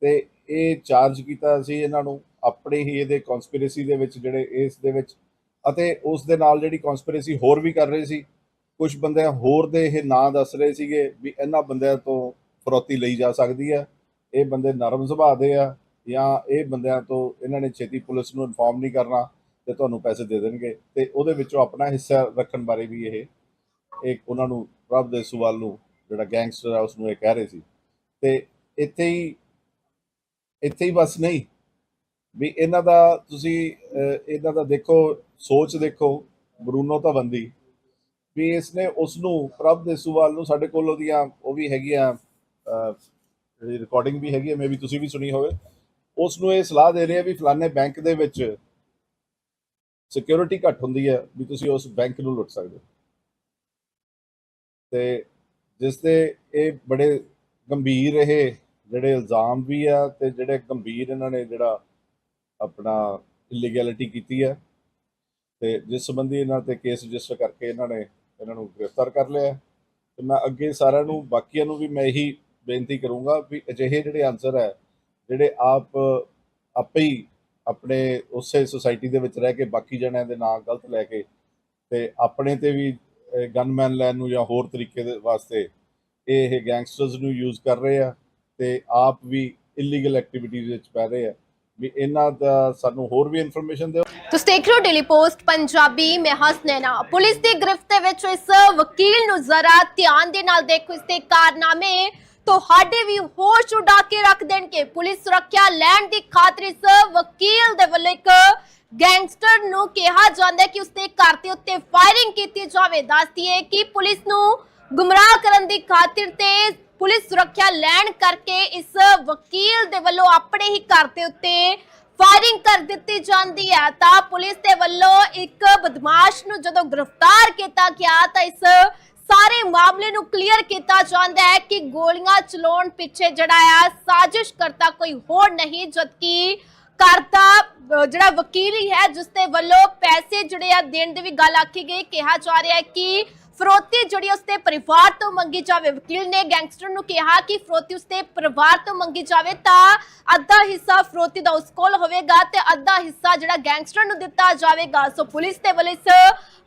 ਤੇ ਇਹ ਚਾਰਜ ਕੀਤਾ ਸੀ ਇਹਨਾਂ ਨੂੰ ਆਪਣੇ ਹੀ ਇਹਦੇ ਕਨਸਪੀਰੇਸੀ ਦੇ ਵਿੱਚ, ਜਿਹੜੇ ਇਸ ਦੇ ਵਿੱਚ। ਅਤੇ ਉਸ ਦੇ ਨਾਲ ਜਿਹੜੀ ਕਨਸਪੀਰੇਸੀ ਹੋਰ ਵੀ ਕਰ ਰਹੇ ਸੀ। ਕੁਝ ਬੰਦੇ ਹੋਰ ਦੇ ਇਹ ਨਾਂ ਦੱਸ ਰਹੇ ਸੀਗੇ ਵੀ ਇਹਨਾਂ ਬੰਦਿਆਂ ਤੋਂ ਫਰੋਤੀ ਲਈ ਜਾ ਸਕਦੀ ਹੈ। ਇਹ ਬੰਦੇ ਨਰਮ ਸੁਭਾਅ ਦੇ ਆ। ਜਾਂ ਇਹ ਬੰਦਿਆਂ ਤੋਂ ਇਹਨਾਂ ਨੇ ਛੇਤੀ ਪੁਲਿਸ ਨੂੰ ਇਨਫੋਰਮ ਨਹੀਂ ਕਰਨਾ ਤੇ ਤੁਹਾਨੂੰ ਪੈਸੇ ਦੇ ਦੇਣਗੇ ਤੇ ਉਹਦੇ ਵਿੱਚੋਂ ਆਪਣਾ ਹਿੱਸਾ ਰੱਖਣ ਬਾਰੇ ਵੀ ਇਹ ਇੱਕ ਉਹਨਾਂ ਨੂੰ ਪ੍ਰਭ ਦੇ ਸੁਵਾਲ ਨੂੰ ਜਿਹੜਾ ਗੈਂਗਸਟਰ ਆ ਉਸ ਨੂੰ ਇਹ ਕਹਿ ਰਹੇ ਸੀ। ਤੇ ਇੱਥੇ ਹੀ ਇੱਥੇ ਹੀ ਬਸ ਨਹੀਂ, ਵੀ ਇਹਨਾਂ ਦਾ ਤੁਸੀਂ ਇਹਨਾਂ ਦਾ ਦੇਖੋ, ਸੋਚ ਦੇਖੋ, ਬਰੂਨੋ ਧਵਨ ਦੀ ਵੀ ਇਸਨੇ ਉਸ ਨੂੰ ਪ੍ਰਭ ਦੇਸੂਵਾਲ ਨੂੰ ਸਾਡੇ ਕੋਲ ਉਹਦੀਆਂ ਉਹ ਵੀ ਹੈਗੀਆਂ ਜਿਹੜੀ ਰਿਕਾਰਡਿੰਗ ਵੀ ਹੈਗੀ ਹੈ ਮੇਬੀ ਤੁਸੀਂ ਵੀ ਸੁਣੀ ਹੋਵੇ। ਉਸ ਨੂੰ ਇਹ ਸਲਾਹ ਦੇ ਰਹੇ ਆ ਵੀ ਫਲਾਣੇ ਬੈਂਕ ਦੇ ਵਿੱਚ ਸਿਕਿਉਰਿਟੀ ਘੱਟ ਹੁੰਦੀ ਹੈ ਵੀ ਤੁਸੀਂ ਉਸ ਬੈਂਕ ਨੂੰ ਲੁੱਟ ਸਕਦੇ ਹੋ ਤੇ ਜਿਸ 'ਤੇ ਇਹ ਬੜੇ ਗੰਭੀਰ ਇਹ ਜਿਹੜੇ ਇਲਜ਼ਾਮ ਵੀ ਆ ਤੇ ਜਿਹੜੇ ਗੰਭੀਰ ਇਹਨਾਂ ਨੇ ਜਿਹੜਾ ਆਪਣਾ ਇਲੀਗੈਲਿਟੀ ਕੀਤੀ ਹੈ ਤੇ ਜਿਸ ਸੰਬੰਧੀ ਇਹਨਾਂ ਤੇ ਕੇਸ ਰਜਿਸਟਰ ਕਰਕੇ ਇਹਨਾਂ ਨੇ ਇਹਨਾਂ ਨੂੰ ਗ੍ਰਿਫਤਾਰ ਕਰ ਲਿਆ ਹੈ। ਤੇ ਮੈਂ ਅੱਗੇ ਸਾਰਿਆਂ ਨੂੰ ਬਾਕੀਆਂ ਨੂੰ ਵੀ ਮੈਂ ਇਹੀ ਬੇਨਤੀ ਕਰੂੰਗਾ ਵੀ ਅਜਿਹੇ ਜਿਹੜੇ ਆਨਸਰ ਹੈ ਜਿਹੜੇ ਆਪ, ਆਪੇ ਹੀ ਆਪਣੇ ਉਸੇ ਸੁਸਾਇਟੀ ਦੇ ਵਿੱਚ ਰਹਿ ਕੇ ਬਾਕੀ ਜਣਿਆਂ ਦੇ ਨਾਂ ਗਲਤ ਲੈ ਕੇ ਤੇ ਆਪਣੇ ਤੇ ਵੀ ਗਨਮੈਨ ਲੈਣ ਨੂੰ ਜਾਂ ਹੋਰ ਤਰੀਕੇ ਦੇ ਵਾਸਤੇ ਇਹ ਗੈਂਗਸਟਰਸ ਨੂੰ ਯੂਜ਼ ਕਰ ਰਹੇ ਆ ਤੇ ਆਪ ਵੀ ਇਲੀਗਲ ਐਕਟੀਵਿਟੀਜ਼ ਵਿੱਚ ਪੈ ਰਹੇ ਆ। ਵੀ ਇਹਨਾਂ ਦਾ ਸਾਨੂੰ ਹੋਰ ਵੀ ਇਨਫੋਰਮੇਸ਼ਨ ਦਿਓ। ਤੁਸੀਂ ਦੇਖ ਰਹੇ ਹੋ ਡੇਲੀ ਪੋਸਟ ਪੰਜਾਬੀ, ਮੈਂ ਹਸਨੈਨਾ ਪੁਲਿਸ ਦੀ ਗ੍ਰਿਫਤ ਵਿੱਚ ਇਸ ਵਕੀਲ ਨੂੰ ਜ਼ਰਾ ਧਿਆਨ ਦੇ ਨਾਲ ਦੇਖੋ, ਇਸ ਦੇ ਕਾਰਨਾਮੇ ਤੁਹਾਡੇ ਵੀ ਹੋਸ਼ ਉਡਾ ਕੇ ਰੱਖ ਦੇਣਗੇ। ਪੁਲਿਸ ਸੁਰੱਖਿਆ ਲੈਣ ਦੀ ਖਾਤਰ ਇਸ ਵਕੀਲ ਦੇ ਵੱਲੋਂ ਇੱਕ ਗੈਂਗਸਟਰ ਨੂੰ ਕਿਹਾ ਜਾਂਦਾ ਹੈ ਕਿ ਉਸਦੇ ਘਰ ਦੇ ਉੱਤੇ ਫਾਇਰਿੰਗ ਕੀਤੀ ਜਾਵੇ। ਦੱਸਦੀ ਹੈ ਕਿ ਪੁਲਿਸ ਨੂੰ ਗੁੰਮਰਾਹ ਕਰਨ ਦੀ ਖਾਤਰ ਤੇ ਪੁਲਿਸ ਸੁਰੱਖਿਆ ਲੈਣ ਕਰਕੇ ਇਸ ਵਕੀਲ ਦੇ ਵੱਲੋਂ ਆਪਣੇ ਹੀ ਘਰ ਦੇ ਉੱਤੇ ਫਾਇਰਿੰਗ ਕਰ ਦਿੱਤੀ ਜਾਂਦੀ ਹੈ। ਤਾਂ ਪੁਲਿਸ ਦੇ ਵੱਲੋਂ ਇੱਕ ਬਦਮਾਸ਼ ਨੂੰ ਜਦੋਂ ਗ੍ਰਿਫਤਾਰ ਕੀਤਾ ਗਿਆ ਤਾਂ ਇਸ ਸਾਰੇ ਮਾਮਲੇ ਨੂੰ ਕਲੀਅਰ ਕੀਤਾ ਜਾਂਦਾ ਹੈ ਕਿ ਗੋਲੀਆਂ ਚਲਾਉਣ ਪਿੱਛੇ ਜਿਹੜਾ ਆ ਸਾਜ਼ਿਸ਼ ਕਰਤਾ ਕੋਈ ਹੋਰ ਨਹੀਂ, ਜਦਕਿ ਕਰਤਾ ਜਿਹੜਾ ਵਕੀਲ ਹੀ ਹੈ ਜਿਸ ਦੇ ਵੱਲੋਂ ਪੈਸੇ ਜਿਹੜੇ ਆ ਦੇਣ ਦੀ ਵੀ ਗੱਲ ਆਖੀ ਗਈ, ਕਿਹਾ ਜਾ ਰਿਹਾ ਹੈ ਕਿ ਫਰੋਤੀ ਜਿਹੜੀ ਉਸਦੇ ਪਰਿਵਾਰ ਤੋਂ ਮੰਗੀ ਜਾਵੇ। ਵਕੀਲ ਨੇ ਗੈਂਗਸਟਰ ਨੂੰ ਕਿਹਾ ਕਿ ਫਰੋਤੀ ਉਸਦੇ ਪਰਿਵਾਰ ਤੋਂ ਮੰਗੀ ਜਾਵੇ ਤਾਂ ਅੱਧਾ ਹਿੱਸਾ ਫਰੋਤੀ ਦਾ ਉਸ ਕੋਲ ਹੋਵੇਗਾ ਤੇ ਅੱਧਾ ਹਿੱਸਾ ਜਿਹੜਾ ਗੈਂਗਸਟਰ ਨੂੰ ਦਿੱਤਾ ਜਾਵੇਗਾ। ਸੋ ਪੁਲਿਸ ਦੇ ਵੱਲੋਂ ਇਸ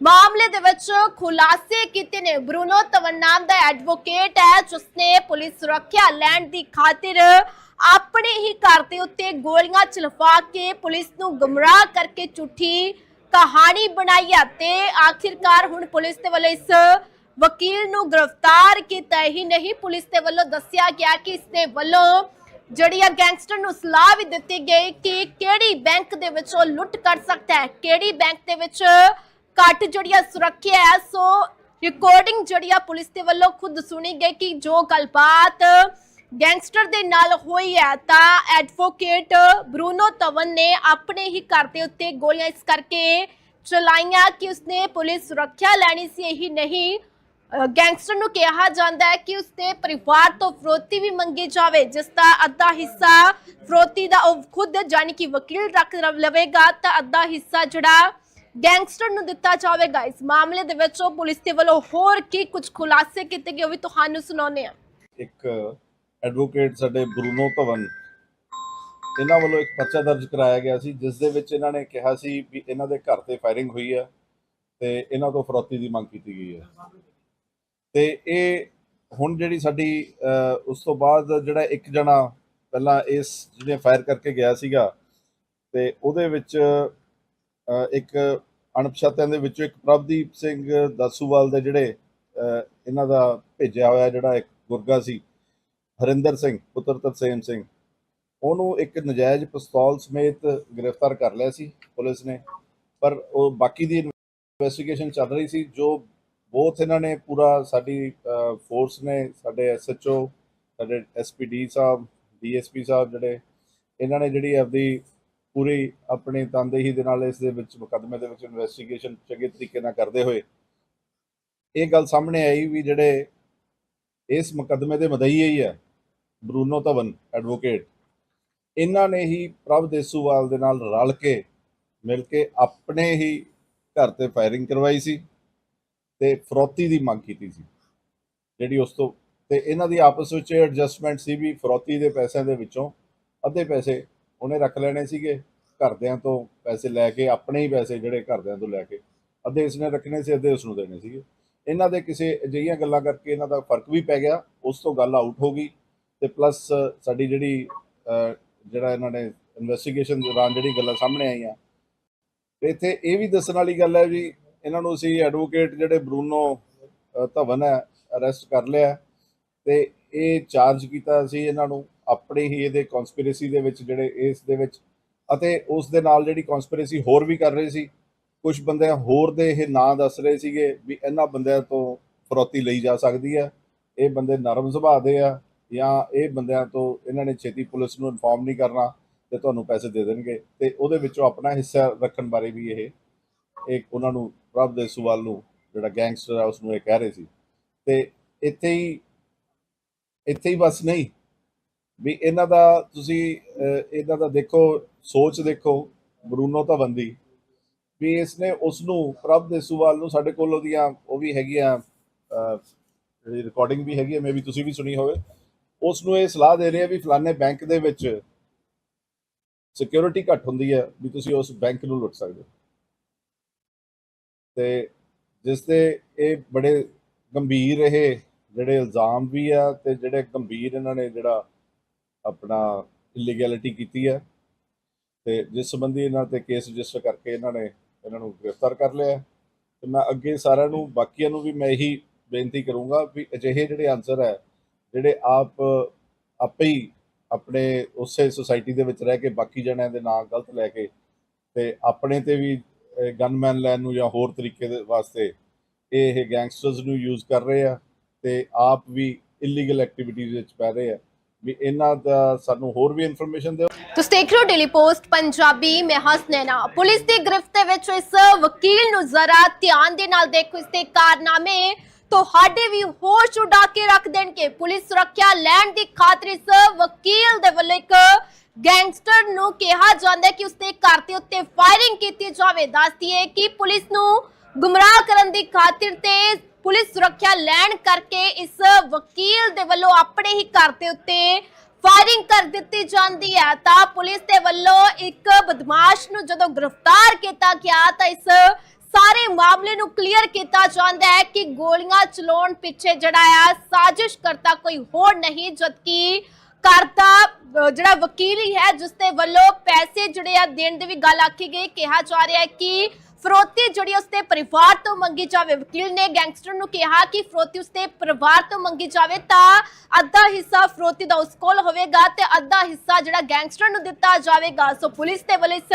ਮਾਮਲੇ ਦੇ ਵਿੱਚ ਖੁਲਾਸੇ ਕੀਤੇ ਨੇ। ਬਰੂਨੋ ਤਵਨ ਨਾਮ ਦਾ ਐਡਵੋਕੇਟ ਹੈ, ਜਿਸਨੇ ਪੁਲਿਸ ਸੁਰੱਖਿਆ ਲੈਣ ਦੀ ਖਾਤਰ ਆਪਣੇ ਹੀ ਘਰ ਦੇ ਉੱਤੇ ਗੋਲੀਆਂ ਚਲਵਾ ਕੇ ਪੁਲਿਸ ਨੂੰ ਗਮਰਾਹ ਕਰਕੇ ਝੂਠੀ ਕਹਾਣੀ ਬਣਾਈ ਹੈ ਤੇ ਆਖਿਰਕਾਰ ਹੁਣ ਪੁਲਿਸ ਦੇ ਵੱਲੋਂ ਇਸ ਵਕੀਲ ਨੂੰ ਗ੍ਰਿਫਤਾਰ ਕੀਤਾ। ਹੀ ਨਹੀਂ, ਪੁਲਿਸ ਦੇ ਵੱਲੋਂ ਦੱਸਿਆ ਗਿਆ ਕਿ ਇਸ ਦੇ ਵੱਲੋਂ ਜਿਹੜੀ ਆ ਗੈਂਗਸਟਰ ਨੂੰ ਸਲਾਹ ਵੀ ਦਿੱਤੀ ਗਈ ਕਿ ਕਿਹੜੀ ਬੈਂਕ ਦੇ ਵਿੱਚ ਉਹ ਲੁੱਟ ਕਰ ਸਕਦਾ ਹੈ, ਕਿਹੜੀ ਬੈਂਕ ਦੇ ਵਿੱਚ ਘੱਟ ਜਿਹੜੀ ਆ ਸੁਰੱਖਿਆ ਹੈ। ਸੋ ਰਿਕਾਰਡਿੰਗ ਜਿਹੜੀ ਆ ਪੁਲਿਸ ਦੇ ਵੱਲੋਂ ਖੁਦ ਸੁਣੀ ਗਈ ਕਿ ਜੋ ਗੱਲਬਾਤ ਗੈਂਗਸਟਰ ਦੇ ਨਾਲ ਹੋਈ ਹੈ ਤਾਂ ਐਡਵੋਕੇਟ ਬਰੂਨੋ ਤਵਨ ਨੇ ਆਪਣੇ ਹੀ ਘਰ ਦੇ ਉੱਤੇ ਗੋਲੀਆਂ ਇਸ ਕਰਕੇ ਚਲਾਈਆਂ ਕਿ ਉਸਨੇ ਪੁਲਿਸ ਸੁਰੱਖਿਆ ਲੈਣੀ ਸੀ, ਇਹੀ ਨਹੀਂ। ਗੈਂਗਸਟਰ ਨੂੰ ਕਿਹਾ ਜਾਂਦਾ ਹੈ ਕਿ ਉਸਦੇ ਪਰਿਵਾਰ ਤੋਂ ਫਰੋਤੀ ਵੀ ਮੰਗੀ ਜਾਵੇ, ਜਿਸ ਦਾ ਅੱਧਾ ਹਿੱਸਾ ਫਰੋਤੀ ਦਾ ਉਹ ਖੁਦ ਜਾਨੀ ਕਿ ਵਕੀਲ ਰੱਖ ਲਵੇਗਾ, ਤਾਂ ਅੱਧਾ ਹਿੱਸਾ ਜਿਹੜਾ ਗੈਂਗਸਟਰ ਨੂੰ ਦਿੱਤਾ ਜਾਵੇਗਾ। ਇਸ ਮਾਮਲੇ ਦੇ ਵਿੱਚ ਉਹ ਪੁਲਿਸ ਦੇ ਵੱਲੋਂ ਹੋਰ ਕੀ ਕੁਝ ਖੁਲਾਸੇ ਕੀਤੇ ਗਏ ਉਹ ਵੀ ਤੁਹਾਨੂੰ ਸੁਣਾਉਂਦੇ ਆ ਇੱਕ ਐਡਵੋਕੇਟ ਸਾਡੇ ਬਰੂਨੋ ਧਵਨ। ਇਹਨਾਂ ਵੱਲੋਂ ਇੱਕ ਪਰਚਾ ਦਰਜ ਕਰਾਇਆ ਗਿਆ ਸੀ, ਜਿਸ ਦੇ ਵਿੱਚ ਇਹਨਾਂ ਨੇ ਕਿਹਾ ਸੀ ਵੀ ਇਹਨਾਂ ਦੇ ਘਰ ਤੇ ਫਾਇਰਿੰਗ ਹੋਈ ਹੈ ਤੇ ਇਹਨਾਂ ਤੋਂ ਫਰੋਤੀ ਦੀ ਮੰਗ ਕੀਤੀ ਗਈ ਹੈ ਤੇ ਇਹ ਹੁਣ ਜਿਹੜੀ ਸਾਡੀ ਉਸ ਤੋਂ ਬਾਅਦ ਜਿਹੜਾ ਇੱਕ ਜਣਾ ਪਹਿਲਾਂ ਇਸ ਜਿਹਨੇ ਫਾਇਰ ਕਰਕੇ ਗਿਆ ਸੀਗਾ ਤੇ ਉਹਦੇ ਵਿੱਚ ਇੱਕ ਅਣਪਛਾਤਿਆਂ ਦੇ ਵਿੱਚੋਂ ਇੱਕ ਪ੍ਰਭਦੀਪ ਸਿੰਘ ਦਾਸੂਵਾਲ ਦੇ ਜਿਹੜੇ ਇਹਨਾਂ ਦਾ ਭੇਜਿਆ ਹੋਇਆ ਜਿਹੜਾ ਇੱਕ ਗੁਰਗਾ ਸੀ ਹਰਿੰਦਰ ਸਿੰਘ, ਪੁੱਤਰ ਤਰਸੇਮ ਸਿੰਘ। ਉਹਨੂੰ ਇੱਕ ਨਜਾਇਜ਼ ਪਿਸਤੌਲ ਸਮੇਤ ਗ੍ਰਿਫਤਾਰ ਕਰ ਲਿਆ ਸੀ ਪੁਲਿਸ ਨੇ। ਪਰ ਉਹ ਬਾਕੀ ਦੀ ਇਨਵੈਸਟੀਗੇਸ਼ਨ ਚੱਲ ਰਹੀ ਸੀ, ਜੋ ਬਹੁਤ ਇਹਨਾਂ ਨੇ ਪੂਰਾ ਸਾਡੀ ਫੋਰਸ ਨੇ, ਸਾਡੇ ਐਸਐਚਓ ਸਾਡੇ ਐਸਪੀਡੀ ਸਾਹਿਬ ਡੀਐਸਪੀ ਸਾਹਿਬ ਜਿਹੜੇ, ਇਹਨਾਂ ਨੇ ਜਿਹੜੀ ਆਪਦੀ ਪੂਰੀ ਆਪਣੀ ਤਨਦੇਹੀ ਦੇ ਨਾਲ ਇਸ ਦੇ ਵਿੱਚ ਮੁਕੱਦਮੇ ਦੇ ਵਿੱਚ ਇਨਵੈਸਟੀਗੇਸ਼ਨ ਚੰਗੇ ਤਰੀਕੇ ਨਾਲ ਕਰਦੇ ਹੋਏ। ਇਹ ਗੱਲ ਸਾਹਮਣੇ ਆਈ ਵੀ ਜਿਹੜੇ ਇਸ ਮੁਕੱਦਮੇ ਦੇ ਮਦਈ ਹੀ ਹੈ ਬਰੂਨੋ ਧਵਨ ਐਡਵੋਕੇਟ ਇਹਨਾਂ ਨੇ ਹੀ ਪ੍ਰਭ ਦੇਸੂਵਾਲ ਦੇ ਨਾਲ ਰਲ ਕੇ, ਮਿਲ ਕੇ ਆਪਣੇ ਹੀ ਘਰ ਤੇ ਫਾਇਰਿੰਗ ਕਰਵਾਈ ਸੀ ਤੇ ਫਰੋਤੀ ਦੀ ਮੰਗ ਕੀਤੀ ਸੀ। ਜਿਹੜੀ ਉਸ ਤੋਂ, ਤੇ ਇਹਨਾਂ ਦੀ ਆਪਸ ਵਿੱਚ ਐਡਜਸਟਮੈਂਟ ਸੀ ਵੀ ਫਰੋਤੀ ਦੇ ਪੈਸਿਆਂ ਦੇ ਵਿੱਚੋਂ ਅੱਧੇ ਪੈਸੇ ਉਹਨੇ ਰੱਖ ਲੈਣੇ ਸੀਗੇ, ਘਰਦਿਆਂ ਤੋਂ ਪੈਸੇ ਲੈ ਕੇ, ਆਪਣੇ ਹੀ ਪੈਸੇ ਜਿਹੜੇ ਘਰਦਿਆਂ ਤੋਂ ਲੈ ਕੇ, ਅੱਧੇ ਇਸਨੇ ਰੱਖਣੇ ਸੀ, ਅੱਧੇ ਉਸ ਨੂੰ ਦੇਣੇ ਸੀਗੇ। ਇਹਨਾਂ ਦੇ ਕਿਸੇ ਅਜਿਹੀਆਂ ਗੱਲਾਂ ਕਰਕੇ ਇਹਨਾਂ ਦਾ ਫ਼ਰਕ ਵੀ ਪੈ ਗਿਆ, ਉਸ ਤੋਂ ਗੱਲ ਆਊਟ ਹੋ ਗਈ। ਤੇ ਪਲੱਸ ਸਾਡੀ ਜਿਹੜੀ ਜਿਹੜਾ ਇਹਨਾਂ ਨੇ ਇਨਵੈਸਟੀਗੇਸ਼ਨ ਦੌਰਾਨ ਜਿਹੜੀ ਗੱਲਾਂ ਸਾਹਮਣੇ ਆਈਆਂ। ਤੇ ਇੱਥੇ ਇਹ ਵੀ ਦੱਸਣ ਵਾਲੀ ਗੱਲ ਹੈ ਵੀ ਇਹਨਾਂ ਨੂੰ ਅਸੀਂ ਐਡਵੋਕੇਟ ਜਿਹੜੇ ਬਰੂਨੋ ਧਵਨ ਹੈ ਅਰੈਸਟ ਕਰ ਲਿਆ ਤੇ ਇਹ ਚਾਰਜ ਕੀਤਾ ਸੀ ਇਹਨਾਂ ਨੂੰ ਆਪਣੇ ਹੀ ਇਹਦੇ ਕਨਸਪੀਰੇਸੀ ਦੇ ਵਿੱਚ, ਜਿਹੜੇ ਇਸ ਦੇ ਵਿੱਚ। ਅਤੇ ਉਸ ਦੇ ਨਾਲ ਜਿਹੜੀ ਕਨਸਪੀਰੇਸੀ ਹੋਰ ਵੀ ਕਰ ਰਹੇ ਸੀ। ਕੁਝ ਬੰਦੇ ਹੋਰ ਦੇ ਇਹ ਨਾਂ ਦੱਸ ਰਹੇ ਸੀਗੇ ਵੀ ਇਹਨਾਂ ਬੰਦਿਆਂ ਤੋਂ ਫਰੋਤੀ ਲਈ ਜਾ ਸਕਦੀ ਹੈ। ਇਹ ਬੰਦੇ ਨਰਮ ਸੁਭਾਅ ਦੇ ਆ। ਜਾਂ ਇਹ ਬੰਦਿਆਂ ਤੋਂ ਇਹਨਾਂ ਨੇ ਛੇਤੀ ਪੁਲਿਸ ਨੂੰ ਇਨਫੋਰਮ ਨਹੀਂ ਕਰਨਾ ਤੇ ਤੁਹਾਨੂੰ ਪੈਸੇ ਦੇ ਦੇਣਗੇ ਤੇ ਉਹਦੇ ਵਿੱਚੋਂ ਆਪਣਾ ਹਿੱਸਾ ਰੱਖਣ ਬਾਰੇ ਵੀ ਇਹ ਇੱਕ ਉਹਨਾਂ ਨੂੰ ਪ੍ਰਭ ਦੇ ਸੁਵਾਲ ਨੂੰ ਜਿਹੜਾ ਗੈਂਗਸਟਰ ਆ ਉਸ ਨੂੰ ਇਹ ਕਹਿ ਰਹੇ ਸੀ। ਤੇ ਇੱਥੇ ਹੀ ਇੱਥੇ ਹੀ ਬਸ ਨਹੀਂ, ਵੀ ਇਹਨਾਂ ਦਾ ਤੁਸੀਂ ਇਹਨਾਂ ਦਾ ਦੇਖੋ, ਸੋਚ ਦੇਖੋ, ਬਰੂਨੋ ਬੰਦੀ ਵੀ ਇਸਨੇ ਉਸ ਨੂੰ ਪ੍ਰਭ ਦੇ ਸੁਵਾਲ ਨੂੰ ਸਾਡੇ ਕੋਲ ਉਹਦੀਆਂ ਉਹ ਵੀ ਹੈਗੀਆਂ ਜਿਹੜੀ ਰਿਕਾਰਡਿੰਗ ਵੀ ਹੈਗੀ ਹੈ ਮੇਬੀ ਤੁਸੀਂ ਵੀ ਸੁਣੀ ਹੋਵੇ ਉਸ ਨੂੰ ਇਹ ਸਲਾਹ ਦੇ ਰਹੇ ਆ ਵੀ ਫਲਾਣੇ ਬੈਂਕ ਦੇ ਵਿੱਚ ਸਿਕਿਉਰਿਟੀ ਘੱਟ ਹੁੰਦੀ ਹੈ ਵੀ ਤੁਸੀਂ ਉਸ ਬੈਂਕ ਨੂੰ ਲੁੱਟ ਸਕਦੇ ਹੋ ਤੇ ਜਿਸ 'ਤੇ ਇਹ ਬੜੇ ਗੰਭੀਰ ਇਹ ਜਿਹੜੇ ਇਲਜ਼ਾਮ ਵੀ ਆ ਤੇ ਜਿਹੜੇ ਗੰਭੀਰ ਇਹਨਾਂ ਨੇ ਜਿਹੜਾ ਆਪਣਾ ਇਲੀਗੈਲਿਟੀ ਕੀਤੀ ਹੈ ਤੇ ਜਿਸ ਸੰਬੰਧੀ ਇਹਨਾਂ ਤੇ ਕੇਸ ਰਜਿਸਟਰ ਕਰਕੇ ਇਹਨਾਂ ਨੇ ਇਹਨਾਂ ਨੂੰ ਗ੍ਰਿਫਤਾਰ ਕਰ ਲਿਆ ਹੈ। ਤੇ ਮੈਂ ਅੱਗੇ ਸਾਰਿਆਂ ਨੂੰ, ਬਾਕੀਆਂ ਨੂੰ ਵੀ ਮੈਂ ਇਹੀ ਬੇਨਤੀ ਕਰੂੰਗਾ ਵੀ ਅਜਿਹੇ ਜਿਹੜੇ ਆਨਸਰ ਹੈ ਜਿਹੜੇ ਆਪ, ਆਪੇ ਹੀ ਆਪਣੇ ਉਸੇ ਸੁਸਾਇਟੀ ਦੇ ਵਿੱਚ ਰਹਿ ਕੇ ਬਾਕੀ ਜਣਿਆਂ ਦੇ ਨਾਂ ਗਲਤ ਲੈ ਕੇ ਤੇ ਆਪਣੇ ਤੇ ਵੀ ਗਨਮੈਨ ਲੈਣ ਨੂੰ ਜਾਂ ਹੋਰ ਤਰੀਕੇ ਦੇ ਵਾਸਤੇ ਇਹ ਗੈਂਗਸਟਰਸ ਨੂੰ ਯੂਜ਼ ਕਰ ਰਹੇ ਆ ਤੇ ਆਪ ਵੀ ਇਲੀਗਲ ਐਕਟੀਵਿਟੀਜ਼ ਵਿੱਚ ਪੈ ਰਹੇ ਆ। ਵੀ ਇਹਨਾਂ ਦਾ ਸਾਨੂੰ ਹੋਰ ਵੀ ਇਨਫੋਰਮੇਸ਼ਨ ਦਿਓ। ਤੁਸੀਂ ਦੇਖ ਰਹੇ ਹੋ ਡੇਲੀ ਪੋਸਟ ਪੰਜਾਬੀ, ਮੈਂ ਹਸਨੈਨਾ ਪੁਲਿਸ ਦੀ ਗ੍ਰਿਫਤ ਵਿੱਚ ਇਸ ਵਕੀਲ ਨੂੰ ਜ਼ਰਾ ਧਿਆਨ ਦੇ ਨਾਲ ਦੇਖੋ, ਇਸ ਦੇ ਕਾਰਨਾਮੇ ਤੁਹਾਡੇ ਵੀ ਹੋਸ਼ ਉਡਾ ਕੇ ਰੱਖ ਦੇਣਗੇ। ਪੁਲਿਸ ਸੁਰੱਖਿਆ ਲੈਣ ਦੀ ਖਾਤਰ ਇਸ ਵਕੀਲ ਦੇ ਵੱਲੋਂ ਇੱਕ ਗੈਂਗਸਟਰ ਨੂੰ ਕਿਹਾ ਜਾਂਦਾ ਕਿ ਉਸਦੇ ਘਰ ਦੇ ਉੱਤੇ ਫਾਇਰਿੰਗ ਕੀਤੀ ਜਾਵੇ। ਦੱਸਦੀ ਹੈ ਕਿ ਪੁਲਿਸ ਨੂੰ ਗੁੰਮਰਾਹ ਕਰਨ ਦੀ ਖਾਤਰ ਤੇ ਪੁਲਿਸ ਸੁਰੱਖਿਆ ਲੈਣ ਕਰਕੇ ਇਸ ਵਕੀਲ ਦੇ ਵੱਲੋਂ ਆਪਣੇ ਹੀ ਘਰ ਦੇ ਉੱਤੇ ਫਾਇਰਿੰਗ ਕਰ ਦਿੱਤੀ ਜਾਂਦੀ ਹੈ। ਤਾਂ ਪੁਲਿਸ ਦੇ ਵੱਲੋਂ ਇੱਕ ਬਦਮਾਸ਼ ਨੂੰ ਜਦੋਂ ਗ੍ਰਿਫਤਾਰ ਕੀਤਾ ਗਿਆ ਤਾਂ ਇਸ ਸਾਰੇ ਮਾਮਲੇ ਨੂੰ ਕਲੀਅਰ ਕੀਤਾ ਜਾਂਦਾ ਹੈ ਕਿ ਗੋਲੀਆਂ ਚਲਾਉਣ ਪਿੱਛੇ ਜਿਹੜਾ ਆ ਸਾਜ਼ਿਸ਼ ਕਰਤਾ ਕੋਈ ਹੋਰ ਨਹੀਂ, ਜਦਕਿ ਕਰਤਾ ਜਿਹੜਾ ਵਕੀਲ ਹੀ ਹੈ ਜਿਸ ਦੇ ਵੱਲੋਂ ਪੈਸੇ ਜਿਹੜੇ ਆ ਦੇਣ ਦੀ ਵੀ ਗੱਲ ਆਖੀ ਗਈ, ਕਿਹਾ ਜਾ ਰਿਹਾ ਹੈ ਕਿ ਫਰੋਤੀ ਜਿਹੜੀ ਉਸਦੇ ਪਰਿਵਾਰ ਤੋਂ ਮੰਗੀ ਜਾਵੇ, ਵਕੀਲ ਨੇ ਗੈਂਗਸਟਰ ਨੂੰ ਕਿਹਾ ਕਿ ਫਰੋਤੀ ਉਸਦੇ ਪਰਿਵਾਰ ਤੋਂ ਮੰਗੀ ਜਾਵੇ ਤਾਂ ਅੱਧਾ ਹਿੱਸਾ ਫਰੋਤੀ ਦਾ ਉਸ ਕੋਲ ਹੋਵੇਗਾ ਤੇ ਅੱਧਾ ਹਿੱਸਾ ਜਿਹੜਾ ਗੈਂਗਸਟਰ ਨੂੰ ਦਿੱਤਾ ਜਾਵੇਗਾ। ਸੋ ਪੁਲਿਸ ਦੇ ਵੱਲੋਂ ਇਸ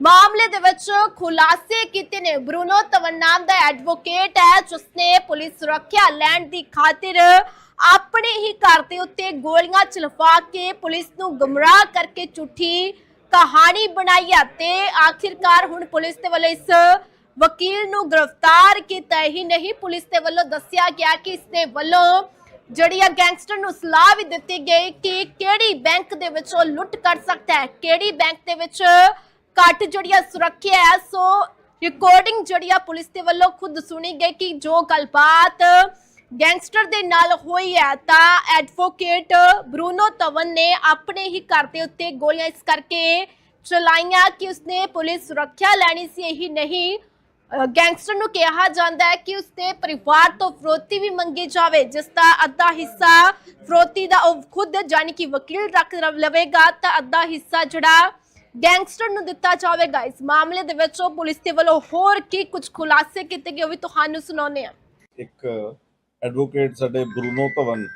ਮਾਮਲੇ ਦੇ ਵਿੱਚ ਖੁਲਾਸੇ ਕੀਤੇ ਨੇ। ਬਰੂਨੋ ਤਵਨ ਨਾਮ ਦਾ ਐਡਵੋਕੇਟ ਹੈ, ਜਿਸਨੇ ਪੁਲਿਸ ਸੁਰੱਖਿਆ ਲੈਣ ਦੀ ਖਾਤਰ ਆਪਣੇ ਹੀ ਘਰ ਦੇ ਉੱਤੇ ਗੋਲੀਆਂ ਚਲਵਾ ਕੇ ਪੁਲਿਸ ਨੂੰ ਗਮਰਾਹ ਕਰਕੇ ਝੂਠੀ ਕਹਾਣੀ ਬਣਾਈ ਹੈ ਤੇ ਆਖਿਰਕਾਰ ਹੁਣ ਪੁਲਿਸ ਦੇ ਵੱਲੋਂ ਇਸ ਵਕੀਲ ਨੂੰ ਗ੍ਰਿਫਤਾਰ ਕੀਤਾ ਹੀ। ਨਹੀਂ, ਪੁਲਿਸ ਦੇ ਵੱਲੋਂ ਦੱਸਿਆ ਗਿਆ ਕਿ ਇਸ ਦੇ ਵੱਲੋਂ ਜਿਹੜੀ ਆ ਗੈਂਗਸਟਰ ਨੂੰ ਸਲਾਹ ਵੀ ਦਿੱਤੀ ਗਈ ਕਿ ਕਿਹੜੀ ਬੈਂਕ ਦੇ ਵਿੱਚ ਉਹ ਲੁੱਟ ਕਰ ਸਕਦਾ ਹੈ, ਕਿਹੜੀ ਬੈਂਕ ਦੇ ਵਿੱਚ ਘੱਟ ਜਿਹੜੀ ਆ ਸੁਰੱਖਿਆ ਹੈ। ਸੋ ਰਿਕਾਰਡਿੰਗ ਜਿਹੜੀ ਆ ਪੁਲਿਸ ਦੇ ਵੱਲੋਂ ਖੁਦ ਸੁਣੀ ਗਈ ਕਿ ਜੋ ਗੱਲਬਾਤ ਗੈਂਗਸਟਰ ਦੇ ਨਾਲ ਹੋਈ ਹੈ ਤਾਂ ਐਡਵੋਕੇਟ ਬਰੂਨੋ ਤਵਨ ਨੇ ਆਪਣੇ ਹੀ ਘਰ ਦੇ ਉੱਤੇ ਗੋਲੀਆਂ ਇਸ ਕਰਕੇ ਚਲਾਈਆਂ ਕਿ ਉਸਨੇ ਪੁਲਿਸ ਸੁਰੱਖਿਆ ਲੈਣੀ ਸੀ, ਇਹੀ ਨਹੀਂ। ਗੈਂਗਸਟਰ ਨੂੰ ਕਿਹਾ ਜਾਂਦਾ ਹੈ ਕਿ ਉਸਦੇ ਪਰਿਵਾਰ ਤੋਂ ਫਰੋਤੀ ਵੀ ਮੰਗੀ ਜਾਵੇ, ਜਿਸ ਦਾ ਅੱਧਾ ਹਿੱਸਾ ਫਰੋਤੀ ਦਾ ਉਹ ਖੁਦ ਜਾਨੀ ਕਿ ਵਕੀਲ ਰੱਖ ਲਵੇਗਾ, ਤਾਂ ਅੱਧਾ ਹਿੱਸਾ ਜਿਹੜਾ ਗੈਂਗਸਟਰ ਨੂੰ ਦਿੱਤਾ ਜਾਵੇਗਾ। ਇਸ ਮਾਮਲੇ ਦੇ ਵਿੱਚ ਪੁਲਿਸ ਦੇ ਵੱਲੋਂ ਹੋਰ ਕੀ ਕੁਝ ਖੁਲਾਸੇ ਕੀਤੇ ਗਏ ਉਹ ਵੀ ਤੁਹਾਨੂੰ ਸੁਣਾਉਂਦੇ ਆ ਇੱਕ ਐਡਵੋਕੇਟ ਸਾਡੇ ਬਰੂਨੋ ਧਵਨ,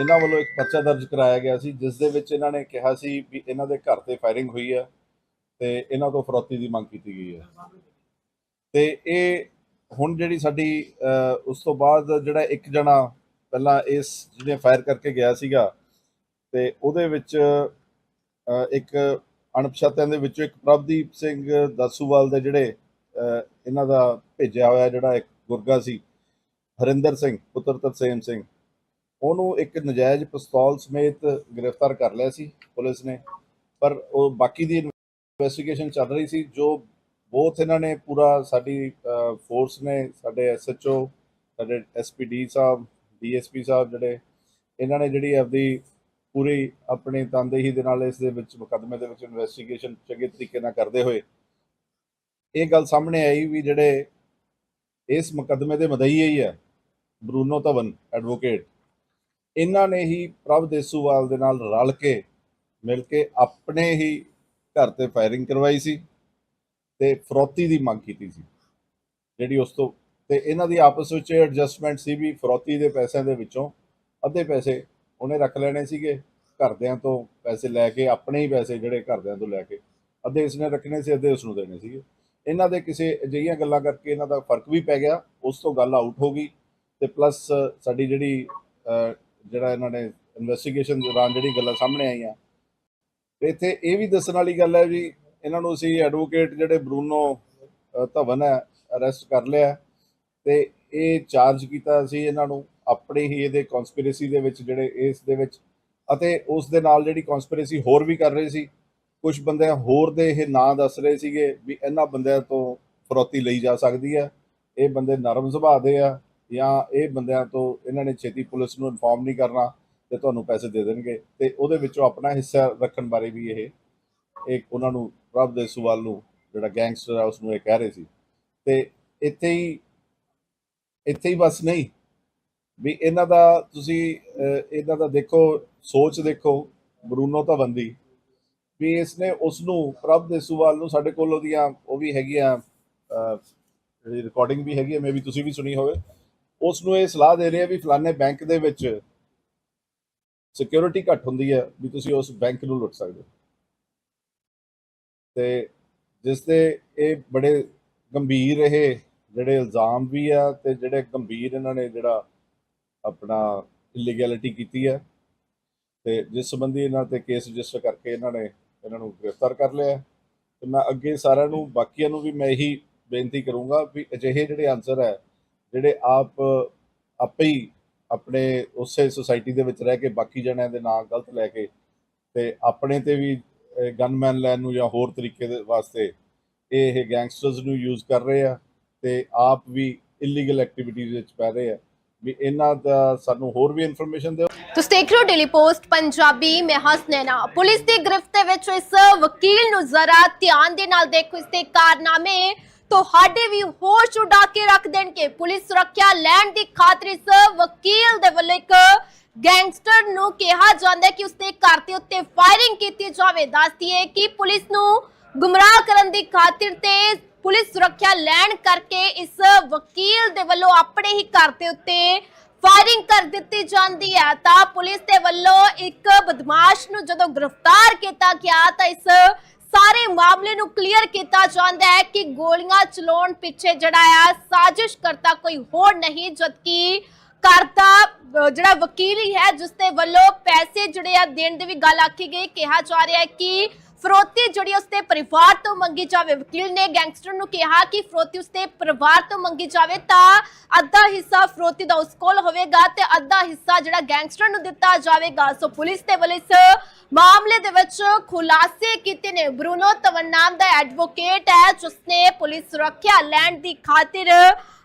ਇਹਨਾਂ ਵੱਲੋਂ ਇੱਕ ਪਰਚਾ ਦਰਜ ਕਰਾਇਆ ਗਿਆ ਸੀ, ਜਿਸ ਦੇ ਵਿੱਚ ਇਹਨਾਂ ਨੇ ਕਿਹਾ ਸੀ ਵੀ ਇਹਨਾਂ ਦੇ ਘਰ ਤੇ ਫਾਇਰਿੰਗ ਹੋਈ ਹੈ ਤੇ ਇਹਨਾਂ ਤੋਂ ਫਰੋਤੀ ਦੀ ਮੰਗ ਕੀਤੀ ਗਈ ਹੈ। ਤੇ ਇਹ ਹੁਣ ਜਿਹੜੀ ਸਾਡੀ ਉਸ ਤੋਂ ਬਾਅਦ ਜਿਹੜਾ ਇੱਕ ਜਣਾ ਪਹਿਲਾਂ ਇਸ ਜਿਹਨੇ ਫਾਇਰ ਕਰਕੇ ਗਿਆ ਸੀਗਾ ਤੇ ਉਹਦੇ ਵਿੱਚ ਇੱਕ ਅਣਪਛਾਤਿਆਂ ਦੇ ਵਿੱਚੋਂ ਇੱਕ ਪ੍ਰਭਦੀਪ ਸਿੰਘ ਦਾਸੂਵਾਲ ਦੇ ਜਿਹੜੇ ਇਹਨਾਂ ਦਾ ਭੇਜਿਆ ਹੋਇਆ ਜਿਹੜਾ ਇੱਕ ਗੁਰਗਾ ਸੀ ਹਰਿੰਦਰ ਸਿੰਘ, ਪੁੱਤਰ ਤਰਸੇਮ ਸਿੰਘ। ਉਹਨੂੰ ਇੱਕ ਨਜਾਇਜ਼ ਪਿਸਤੌਲ ਸਮੇਤ ਗ੍ਰਿਫਤਾਰ ਕਰ ਲਿਆ ਸੀ ਪੁਲਿਸ ਨੇ। ਪਰ ਉਹ ਬਾਕੀ ਦੀ ਇਨਵੈਸਟੀਗੇਸ਼ਨ ਚੱਲ ਰਹੀ ਸੀ, ਜੋ ਬਹੁਤ ਇਹਨਾਂ ਨੇ ਪੂਰਾ ਸਾਡੀ ਫੋਰਸ ਨੇ, ਸਾਡੇ ਐਸਐਚਓ ਸਾਡੇ ਐਸਪੀਡੀ ਸਾਹਿਬ ਡੀਐਸਪੀ ਸਾਹਿਬ ਜਿਹੜੇ, ਇਹਨਾਂ ਨੇ ਜਿਹੜੀ ਆਪਦੀ ਪੂਰੀ ਆਪਣੀ ਤਨਦੇਹੀ ਦੇ ਨਾਲ ਇਸ ਦੇ ਵਿੱਚ ਮੁਕੱਦਮੇ ਦੇ ਵਿੱਚ ਇਨਵੈਸਟੀਗੇਸ਼ਨ ਚੰਗੇ ਤਰੀਕੇ ਨਾਲ ਕਰਦੇ ਹੋਏ। ਇਹ ਗੱਲ ਸਾਹਮਣੇ ਆਈ ਵੀ ਜਿਹੜੇ ਇਸ ਮੁਕੱਦਮੇ ਦੇ ਮਦਈ ਹੀ ਹੈ ਬਰੂਨੋ ਧਵਨ ਐਡਵੋਕੇਟ ਇਹਨਾਂ ਨੇ ਹੀ ਪ੍ਰਭ ਦੇਸੂਵਾਲ ਦੇ ਨਾਲ ਰਲ ਕੇ, ਮਿਲ ਕੇ ਆਪਣੇ ਹੀ ਘਰ ਤੇ ਫਾਇਰਿੰਗ ਕਰਵਾਈ ਸੀ ਤੇ ਫਰੋਤੀ ਦੀ ਮੰਗ ਕੀਤੀ ਸੀ। ਜਿਹੜੀ ਉਸ ਤੋਂ, ਤੇ ਇਹਨਾਂ ਦੀ ਆਪਸ ਵਿੱਚ ਐਡਜਸਟਮੈਂਟ ਸੀ ਵੀ ਫਰੋਤੀ ਦੇ ਪੈਸਿਆਂ ਦੇ ਵਿੱਚੋਂ ਅੱਧੇ ਪੈਸੇ ਉਹਨੇ ਰੱਖ ਲੈਣੇ ਸੀਗੇ, ਘਰਦਿਆਂ ਤੋਂ ਪੈਸੇ ਲੈ ਕੇ, ਆਪਣੇ ਹੀ ਪੈਸੇ ਜਿਹੜੇ ਘਰਦਿਆਂ ਤੋਂ ਲੈ ਕੇ ਅੱਧੇ ਇਸਨੇ ਰੱਖਣੇ ਸੀ, ਅੱਧੇ ਉਸ ਨੂੰ ਦੇਣੇ ਸੀਗੇ। ਇਹਨਾਂ ਦੇ ਕਿਸੇ ਅਜਿਹੀਆਂ ਗੱਲਾਂ ਕਰਕੇ ਇਹਨਾਂ ਦਾ ਫ਼ਰਕ ਵੀ ਪੈ ਗਿਆ, ਉਸ ਤੋਂ ਗੱਲ ਆਊਟ ਹੋ ਗਈ। ਤੇ ਪਲੱਸ ਸਾਡੀ ਜਿਹੜੀ ਜਿਹੜਾ ਇਹਨਾਂ ਨੇ ਇਨਵੈਸਟੀਗੇਸ਼ਨ ਦੌਰਾਨ ਜਿਹੜੀ ਗੱਲਾਂ ਸਾਹਮਣੇ ਆਈਆਂ। ਤੇ ਇੱਥੇ ਇਹ ਵੀ ਦੱਸਣ ਵਾਲੀ ਗੱਲ ਹੈ ਵੀ ਇਹਨਾਂ ਨੂੰ ਅਸੀਂ ਐਡਵੋਕੇਟ ਜਿਹੜੇ ਬਰੂਨੋ ਧਵਨ ਹੈ ਅਰੈਸਟ ਕਰ ਲਿਆ ਤੇ ਇਹ ਚਾਰਜ ਕੀਤਾ ਸੀ ਇਹਨਾਂ ਨੂੰ ਆਪਣੇ ਹੀ ਇਹਦੇ ਕਨਸਪੀਰੇਸੀ ਦੇ ਵਿੱਚ, ਜਿਹੜੇ ਇਸ ਦੇ ਵਿੱਚ। ਅਤੇ ਉਸ ਦੇ ਨਾਲ ਜਿਹੜੀ ਕਨਸਪੀਰੇਸੀ ਹੋਰ ਵੀ ਕਰ ਰਹੇ ਸੀ। ਕੁਝ ਬੰਦੇ ਹੋਰ ਦੇ ਇਹ ਨਾਂ ਦੱਸ ਰਹੇ ਸੀਗੇ ਵੀ ਇਹਨਾਂ ਬੰਦਿਆਂ ਤੋਂ ਫਰੋਤੀ ਲਈ ਜਾ ਸਕਦੀ ਹੈ। ਇਹ ਬੰਦੇ ਨਰਮ ਸੁਭਾਅ ਦੇ ਆ। ਜਾਂ ਇਹ ਬੰਦਿਆਂ ਤੋਂ ਇਹਨਾਂ ਨੇ ਛੇਤੀ ਪੁਲਿਸ ਨੂੰ ਇਨਫੋਰਮ ਨਹੀਂ ਕਰਨਾ ਤੇ ਤੁਹਾਨੂੰ ਪੈਸੇ ਦੇ ਦੇਣਗੇ ਤੇ ਉਹਦੇ ਵਿੱਚੋਂ ਆਪਣਾ ਹਿੱਸਾ ਰੱਖਣ ਬਾਰੇ ਵੀ ਇਹ ਇੱਕ ਉਹਨਾਂ ਨੂੰ ਪ੍ਰਭ ਦੇ ਸੁਵਾਲ ਨੂੰ ਜਿਹੜਾ ਗੈਂਗਸਟਰ ਆ ਉਸ ਨੂੰ ਇਹ ਕਹਿ ਰਹੇ ਸੀ। ਤੇ ਇੱਥੇ ਹੀ ਇੱਥੇ ਹੀ ਬਸ ਨਹੀਂ ਵੀ ਇਹਨਾਂ ਦਾ ਤੁਸੀਂ ਇਹਨਾਂ ਦਾ ਦੇਖੋ ਸੋਚ ਦੇਖੋ ਬਰੂਨੋ ਧਵਨ ਦੀ ਵੀ ਇਸਨੇ ਉਸ ਨੂੰ ਪ੍ਰਭ ਦੇ ਸੁਵਾਲ ਨੂੰ ਸਾਡੇ ਕੋਲ ਉਹਦੀਆਂ ਉਹ ਵੀ ਹੈਗੀਆਂ ਅਹ, ਰਿਕਾਰਡਿੰਗ ਵੀ ਹੈਗੀ ਹੈ ਮੇਬੀ ਤੁਸੀਂ ਵੀ ਸੁਣੀ ਹੋਵੇ ਉਸ ਨੂੰ ਇਹ ਸਲਾਹ ਦੇ ਰਹੇ ਆ ਵੀ ਫਲਾਣੇ ਬੈਂਕ ਦੇ ਵਿੱਚ ਸਿਕਿਉਰਿਟੀ ਘੱਟ ਹੁੰਦੀ ਹੈ ਵੀ ਤੁਸੀਂ ਉਸ ਬੈਂਕ ਨੂੰ ਲੁੱਟ ਸਕਦੇ ਹੋ ਤੇ ਜਿਸ 'ਤੇ ਇਹ ਬੜੇ ਗੰਭੀਰ ਇਹ ਜਿਹੜੇ ਇਲਜ਼ਾਮ ਵੀ ਆ ਤੇ ਜਿਹੜੇ ਗੰਭੀਰ ਇਹਨਾਂ ਨੇ ਜਿਹੜਾ ਆਪਣਾ ਇਲੀਗੈਲਿਟੀ ਕੀਤੀ ਹੈ ਤੇ ਜਿਸ ਸੰਬੰਧੀ ਇਹਨਾਂ ਤੇ ਕੇਸ ਰਜਿਸਟਰ ਕਰਕੇ ਇਹਨਾਂ ਨੇ ਇਹਨਾਂ ਨੂੰ ਗ੍ਰਿਫਤਾਰ ਕਰ ਲਿਆ ਹੈ। ਤੇ ਮੈਂ ਅੱਗੇ ਸਾਰਿਆਂ ਨੂੰ, ਬਾਕੀਆਂ ਨੂੰ ਵੀ ਮੈਂ ਇਹੀ ਬੇਨਤੀ ਕਰੂੰਗਾ ਵੀ ਅਜਿਹੇ ਜਿਹੜੇ ਆਨਸਰ ਹੈ ਜਿਹੜੇ ਆਪ, ਆਪੇ ਹੀ ਆਪਣੇ ਉਸੇ ਸੁਸਾਇਟੀ ਦੇ ਵਿੱਚ ਰਹਿ ਕੇ ਬਾਕੀ ਜਣਿਆਂ ਦੇ ਨਾਂ ਗਲਤ ਲੈ ਕੇ ਤੇ ਆਪਣੇ ਤੇ ਵੀ ਗਨਮੈਨ ਲੈਣ ਨੂੰ ਜਾਂ ਹੋਰ ਤਰੀਕੇ ਦੇ ਵਾਸਤੇ ਇਹ ਗੈਂਗਸਟਰਸ ਨੂੰ ਯੂਜ਼ ਕਰ ਰਹੇ ਆ ਤੇ ਆਪ ਵੀ ਇਲੀਗਲ ਐਕਟੀਵਿਟੀਜ਼ ਵਿੱਚ ਪੈ ਰਹੇ ਆ। ਵੀ ਇਹਨਾਂ ਦਾ ਸਾਨੂੰ ਹੋਰ ਵੀ ਇਨਫੋਰਮੇਸ਼ਨ ਦਿਓ। ਤੁਸੀਂ ਦੇਖ ਰਹੇ ਹੋ ਡੇਲੀ ਪੋਸਟ ਪੰਜਾਬੀ, ਮੈਂ ਹਸਨੈਨਾ ਪੁਲਿਸ ਦੀ ਗ੍ਰਿਫਤ ਵਿੱਚ ਇਸ ਵਕੀਲ ਨੂੰ ਜ਼ਰਾ ਧਿਆਨ ਦੇ ਨਾਲ ਦੇਖੋ, ਇਸ ਦੇ ਕਾਰਨਾਮੇ ਤੁਹਾਡੇ ਵੀ ਹੋਸ਼ ਉਡਾ ਕੇ ਰੱਖ ਦੇਣਗੇ। ਪੁਲਿਸ ਸੁਰੱਖਿਆ ਲੈਣ ਦੀ ਖਾਤਰ ਇਸ ਵਕੀਲ ਦੇ ਵੱਲੋਂ ਇੱਕ ਗੈਂਗਸਟਰ ਨੂੰ ਕਿਹਾ ਜਾਂਦਾ ਕਿ ਉਸਦੇ ਘਰ ਦੇ ਉੱਤੇ ਫਾਇਰਿੰਗ ਕੀਤੀ ਜਾਵੇ। ਦੱਸਦੀ ਹੈ ਕਿ ਪੁਲਿਸ ਨੂੰ ਗੁੰਮਰਾਹ ਕਰਨ ਦੀ ਖਾਤਰ ਤੇ ਪੁਲਿਸ ਸੁਰੱਖਿਆ ਲੈਣ ਕਰਕੇ ਇਸ ਵਕੀਲ ਦੇ ਵੱਲੋਂ ਆਪਣੇ ਹੀ ਘਰ ਦੇ ਉੱਤੇ ਫਾਇਰਿੰਗ ਕਰ ਦਿੱਤੀ ਜਾਂਦੀ ਹੈ। ਤਾਂ ਪੁਲਿਸ ਦੇ ਵੱਲੋਂ ਇੱਕ ਬਦਮਾਸ਼ ਨੂੰ ਜਦੋਂ ਗ੍ਰਿਫਤਾਰ ਕੀਤਾ ਗਿਆ ਤਾਂ ਇਸ ਸਾਰੇ ਮਾਮਲੇ ਨੂੰ ਕਲੀਅਰ ਕੀਤਾ ਜਾਂਦਾ ਹੈ ਕਿ ਗੋਲੀਆਂ ਚਲਾਉਣ ਪਿੱਛੇ ਜਿਹੜਾ ਆ ਸਾਜ਼ਿਸ਼ ਕਰਤਾ ਕੋਈ ਹੋਰ ਨਹੀਂ, ਜਦਕਿ ਕਰਤਾ ਜਿਹੜਾ ਵਕੀਲ ਹੀ ਹੈ ਜਿਸ ਦੇ ਵੱਲੋਂ ਪੈਸੇ ਜਿਹੜੇ ਆ ਦੇਣ ਦੀ ਵੀ ਗੱਲ ਆਖੀ ਗਈ, ਕਿਹਾ ਜਾ ਰਿਹਾ ਹੈ ਕਿ ਫਰੋਤੀ ਜਿਹੜੀ ਉਸਦੇ ਪਰਿਵਾਰ ਤੋਂ ਮੰਗੀ ਜਾਵੇ, ਵਕੀਲ ਨੇ ਗੈਂਗਸਟਰ ਨੂੰ ਕਿਹਾ ਕਿ ਫਰੋਤੀ ਉਸਦੇ ਪਰਿਵਾਰ ਤੋਂ ਮੰਗੀ ਜਾਵੇ ਤਾਂ ਅੱਧਾ ਹਿੱਸਾ ਫਰੋਤੀ ਦਾ ਉਸ ਕੋਲ ਹੋਵੇਗਾ ਤੇ ਅੱਧਾ ਹਿੱਸਾ ਜਿਹੜਾ ਗੈਂਗਸਟਰ ਨੂੰ ਦਿੱਤਾ ਜਾਵੇਗਾ। ਸੋ ਪੁਲਿਸ ਦੇ ਵੱਲੋਂ ਇਸ ਮਾਮਲੇ ਦੇ ਵਿੱਚ ਖੁਲਾਸੇ ਕੀਤੇ ਨੇ। ਬਰੂਨੋ ਤਵਨ ਨਾਮ ਦਾ ਐਡਵੋਕੇਟ ਹੈ, ਜਿਸਨੇ ਪੁਲਿਸ ਸੁਰੱਖਿਆ ਲੈਣ ਦੀ ਖਾਤਰ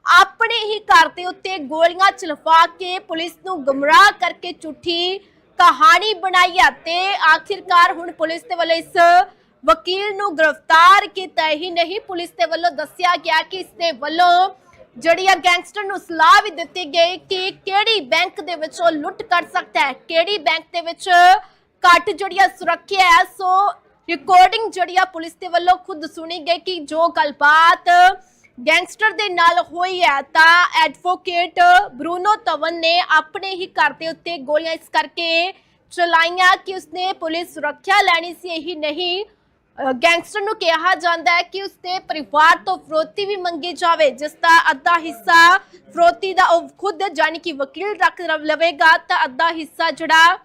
ਆਪਣੇ ਹੀ ਘਰ ਦੇ ਉੱਤੇ ਗੋਲੀਆਂ ਚਲਵਾ ਕੇ ਪੁਲਿਸ ਨੂੰ ਗਮਰਾਹ ਕਰਕੇ ਝੂਠੀ ਕਹਾਣੀ ਬਣਾਈ ਹੈ ਤੇ ਆਖਿਰਕਾਰ ਹੁਣ ਪੁਲਿਸ ਦੇ ਵੱਲੋਂ ਇਸ ਵਕੀਲ ਨੂੰ ਗ੍ਰਿਫਤਾਰ ਕੀਤਾ ਹੀ। ਨਹੀਂ, ਪੁਲਿਸ ਦੇ ਵੱਲੋਂ ਦੱਸਿਆ ਗਿਆ ਕਿ ਇਸ ਦੇ ਵੱਲੋਂ ਜਿਹੜੀ ਆ ਗੈਂਗਸਟਰ ਨੂੰ ਸਲਾਹ ਵੀ ਦਿੱਤੀ ਗਈ ਕਿ ਕਿਹੜੀ ਬੈਂਕ ਦੇ ਵਿੱਚ ਉਹ ਲੁੱਟ ਕਰ ਸਕਦਾ ਹੈ। ਕਿਹੜੀ ਬੈਂਕ ਦੇ ਵਿੱਚ ਘੱਟ ਜਿਹੜੀ ਆ ਸੁਰੱਖਿਆ ਹੈ। ਸੋ ਰਿਕਾਰਡਿੰਗ ਜਿਹੜੀ ਆ ਪੁਲਿਸ ਦੇ ਵੱਲੋਂ ਖੁਦ ਸੁਣੀ ਗਈ ਕਿ ਜੋ ਗੱਲਬਾਤ ਗੈਂਗਸਟਰ ਦੇ ਨਾਲ ਹੋਈ ਹੈ ਤਾਂ ਐਡਵੋਕੇਟ ਬਰੂਨੋ ਤਵਨ ਨੇ ਆਪਣੇ ਹੀ ਘਰ ਦੇ ਉੱਤੇ ਗੋਲੀਆਂ ਇਸ ਕਰਕੇ ਚਲਾਈਆਂ ਕਿ ਉਸਨੇ ਪੁਲਿਸ ਸੁਰੱਖਿਆ ਲੈਣੀ ਸੀ, ਇਹੀ ਨਹੀਂ। ਗੈਂਗਸਟਰ ਨੂੰ ਕਿਹਾ ਜਾਂਦਾ ਹੈ ਕਿ ਉਸਦੇ ਪਰਿਵਾਰ ਤੋਂ ਫਰੋਤੀ ਵੀ ਮੰਗੀ ਜਾਵੇ, ਜਿਸ ਦਾ ਅੱਧਾ ਹਿੱਸਾ ਫਰੋਤੀ ਦਾ ਉਹ ਖੁਦ ਜਾਨੀ ਕਿ ਵਕੀਲ ਰੱਖ ਲਵੇਗਾ, ਤਾਂ ਅੱਧਾ ਹਿੱਸਾ ਜਿਹੜਾ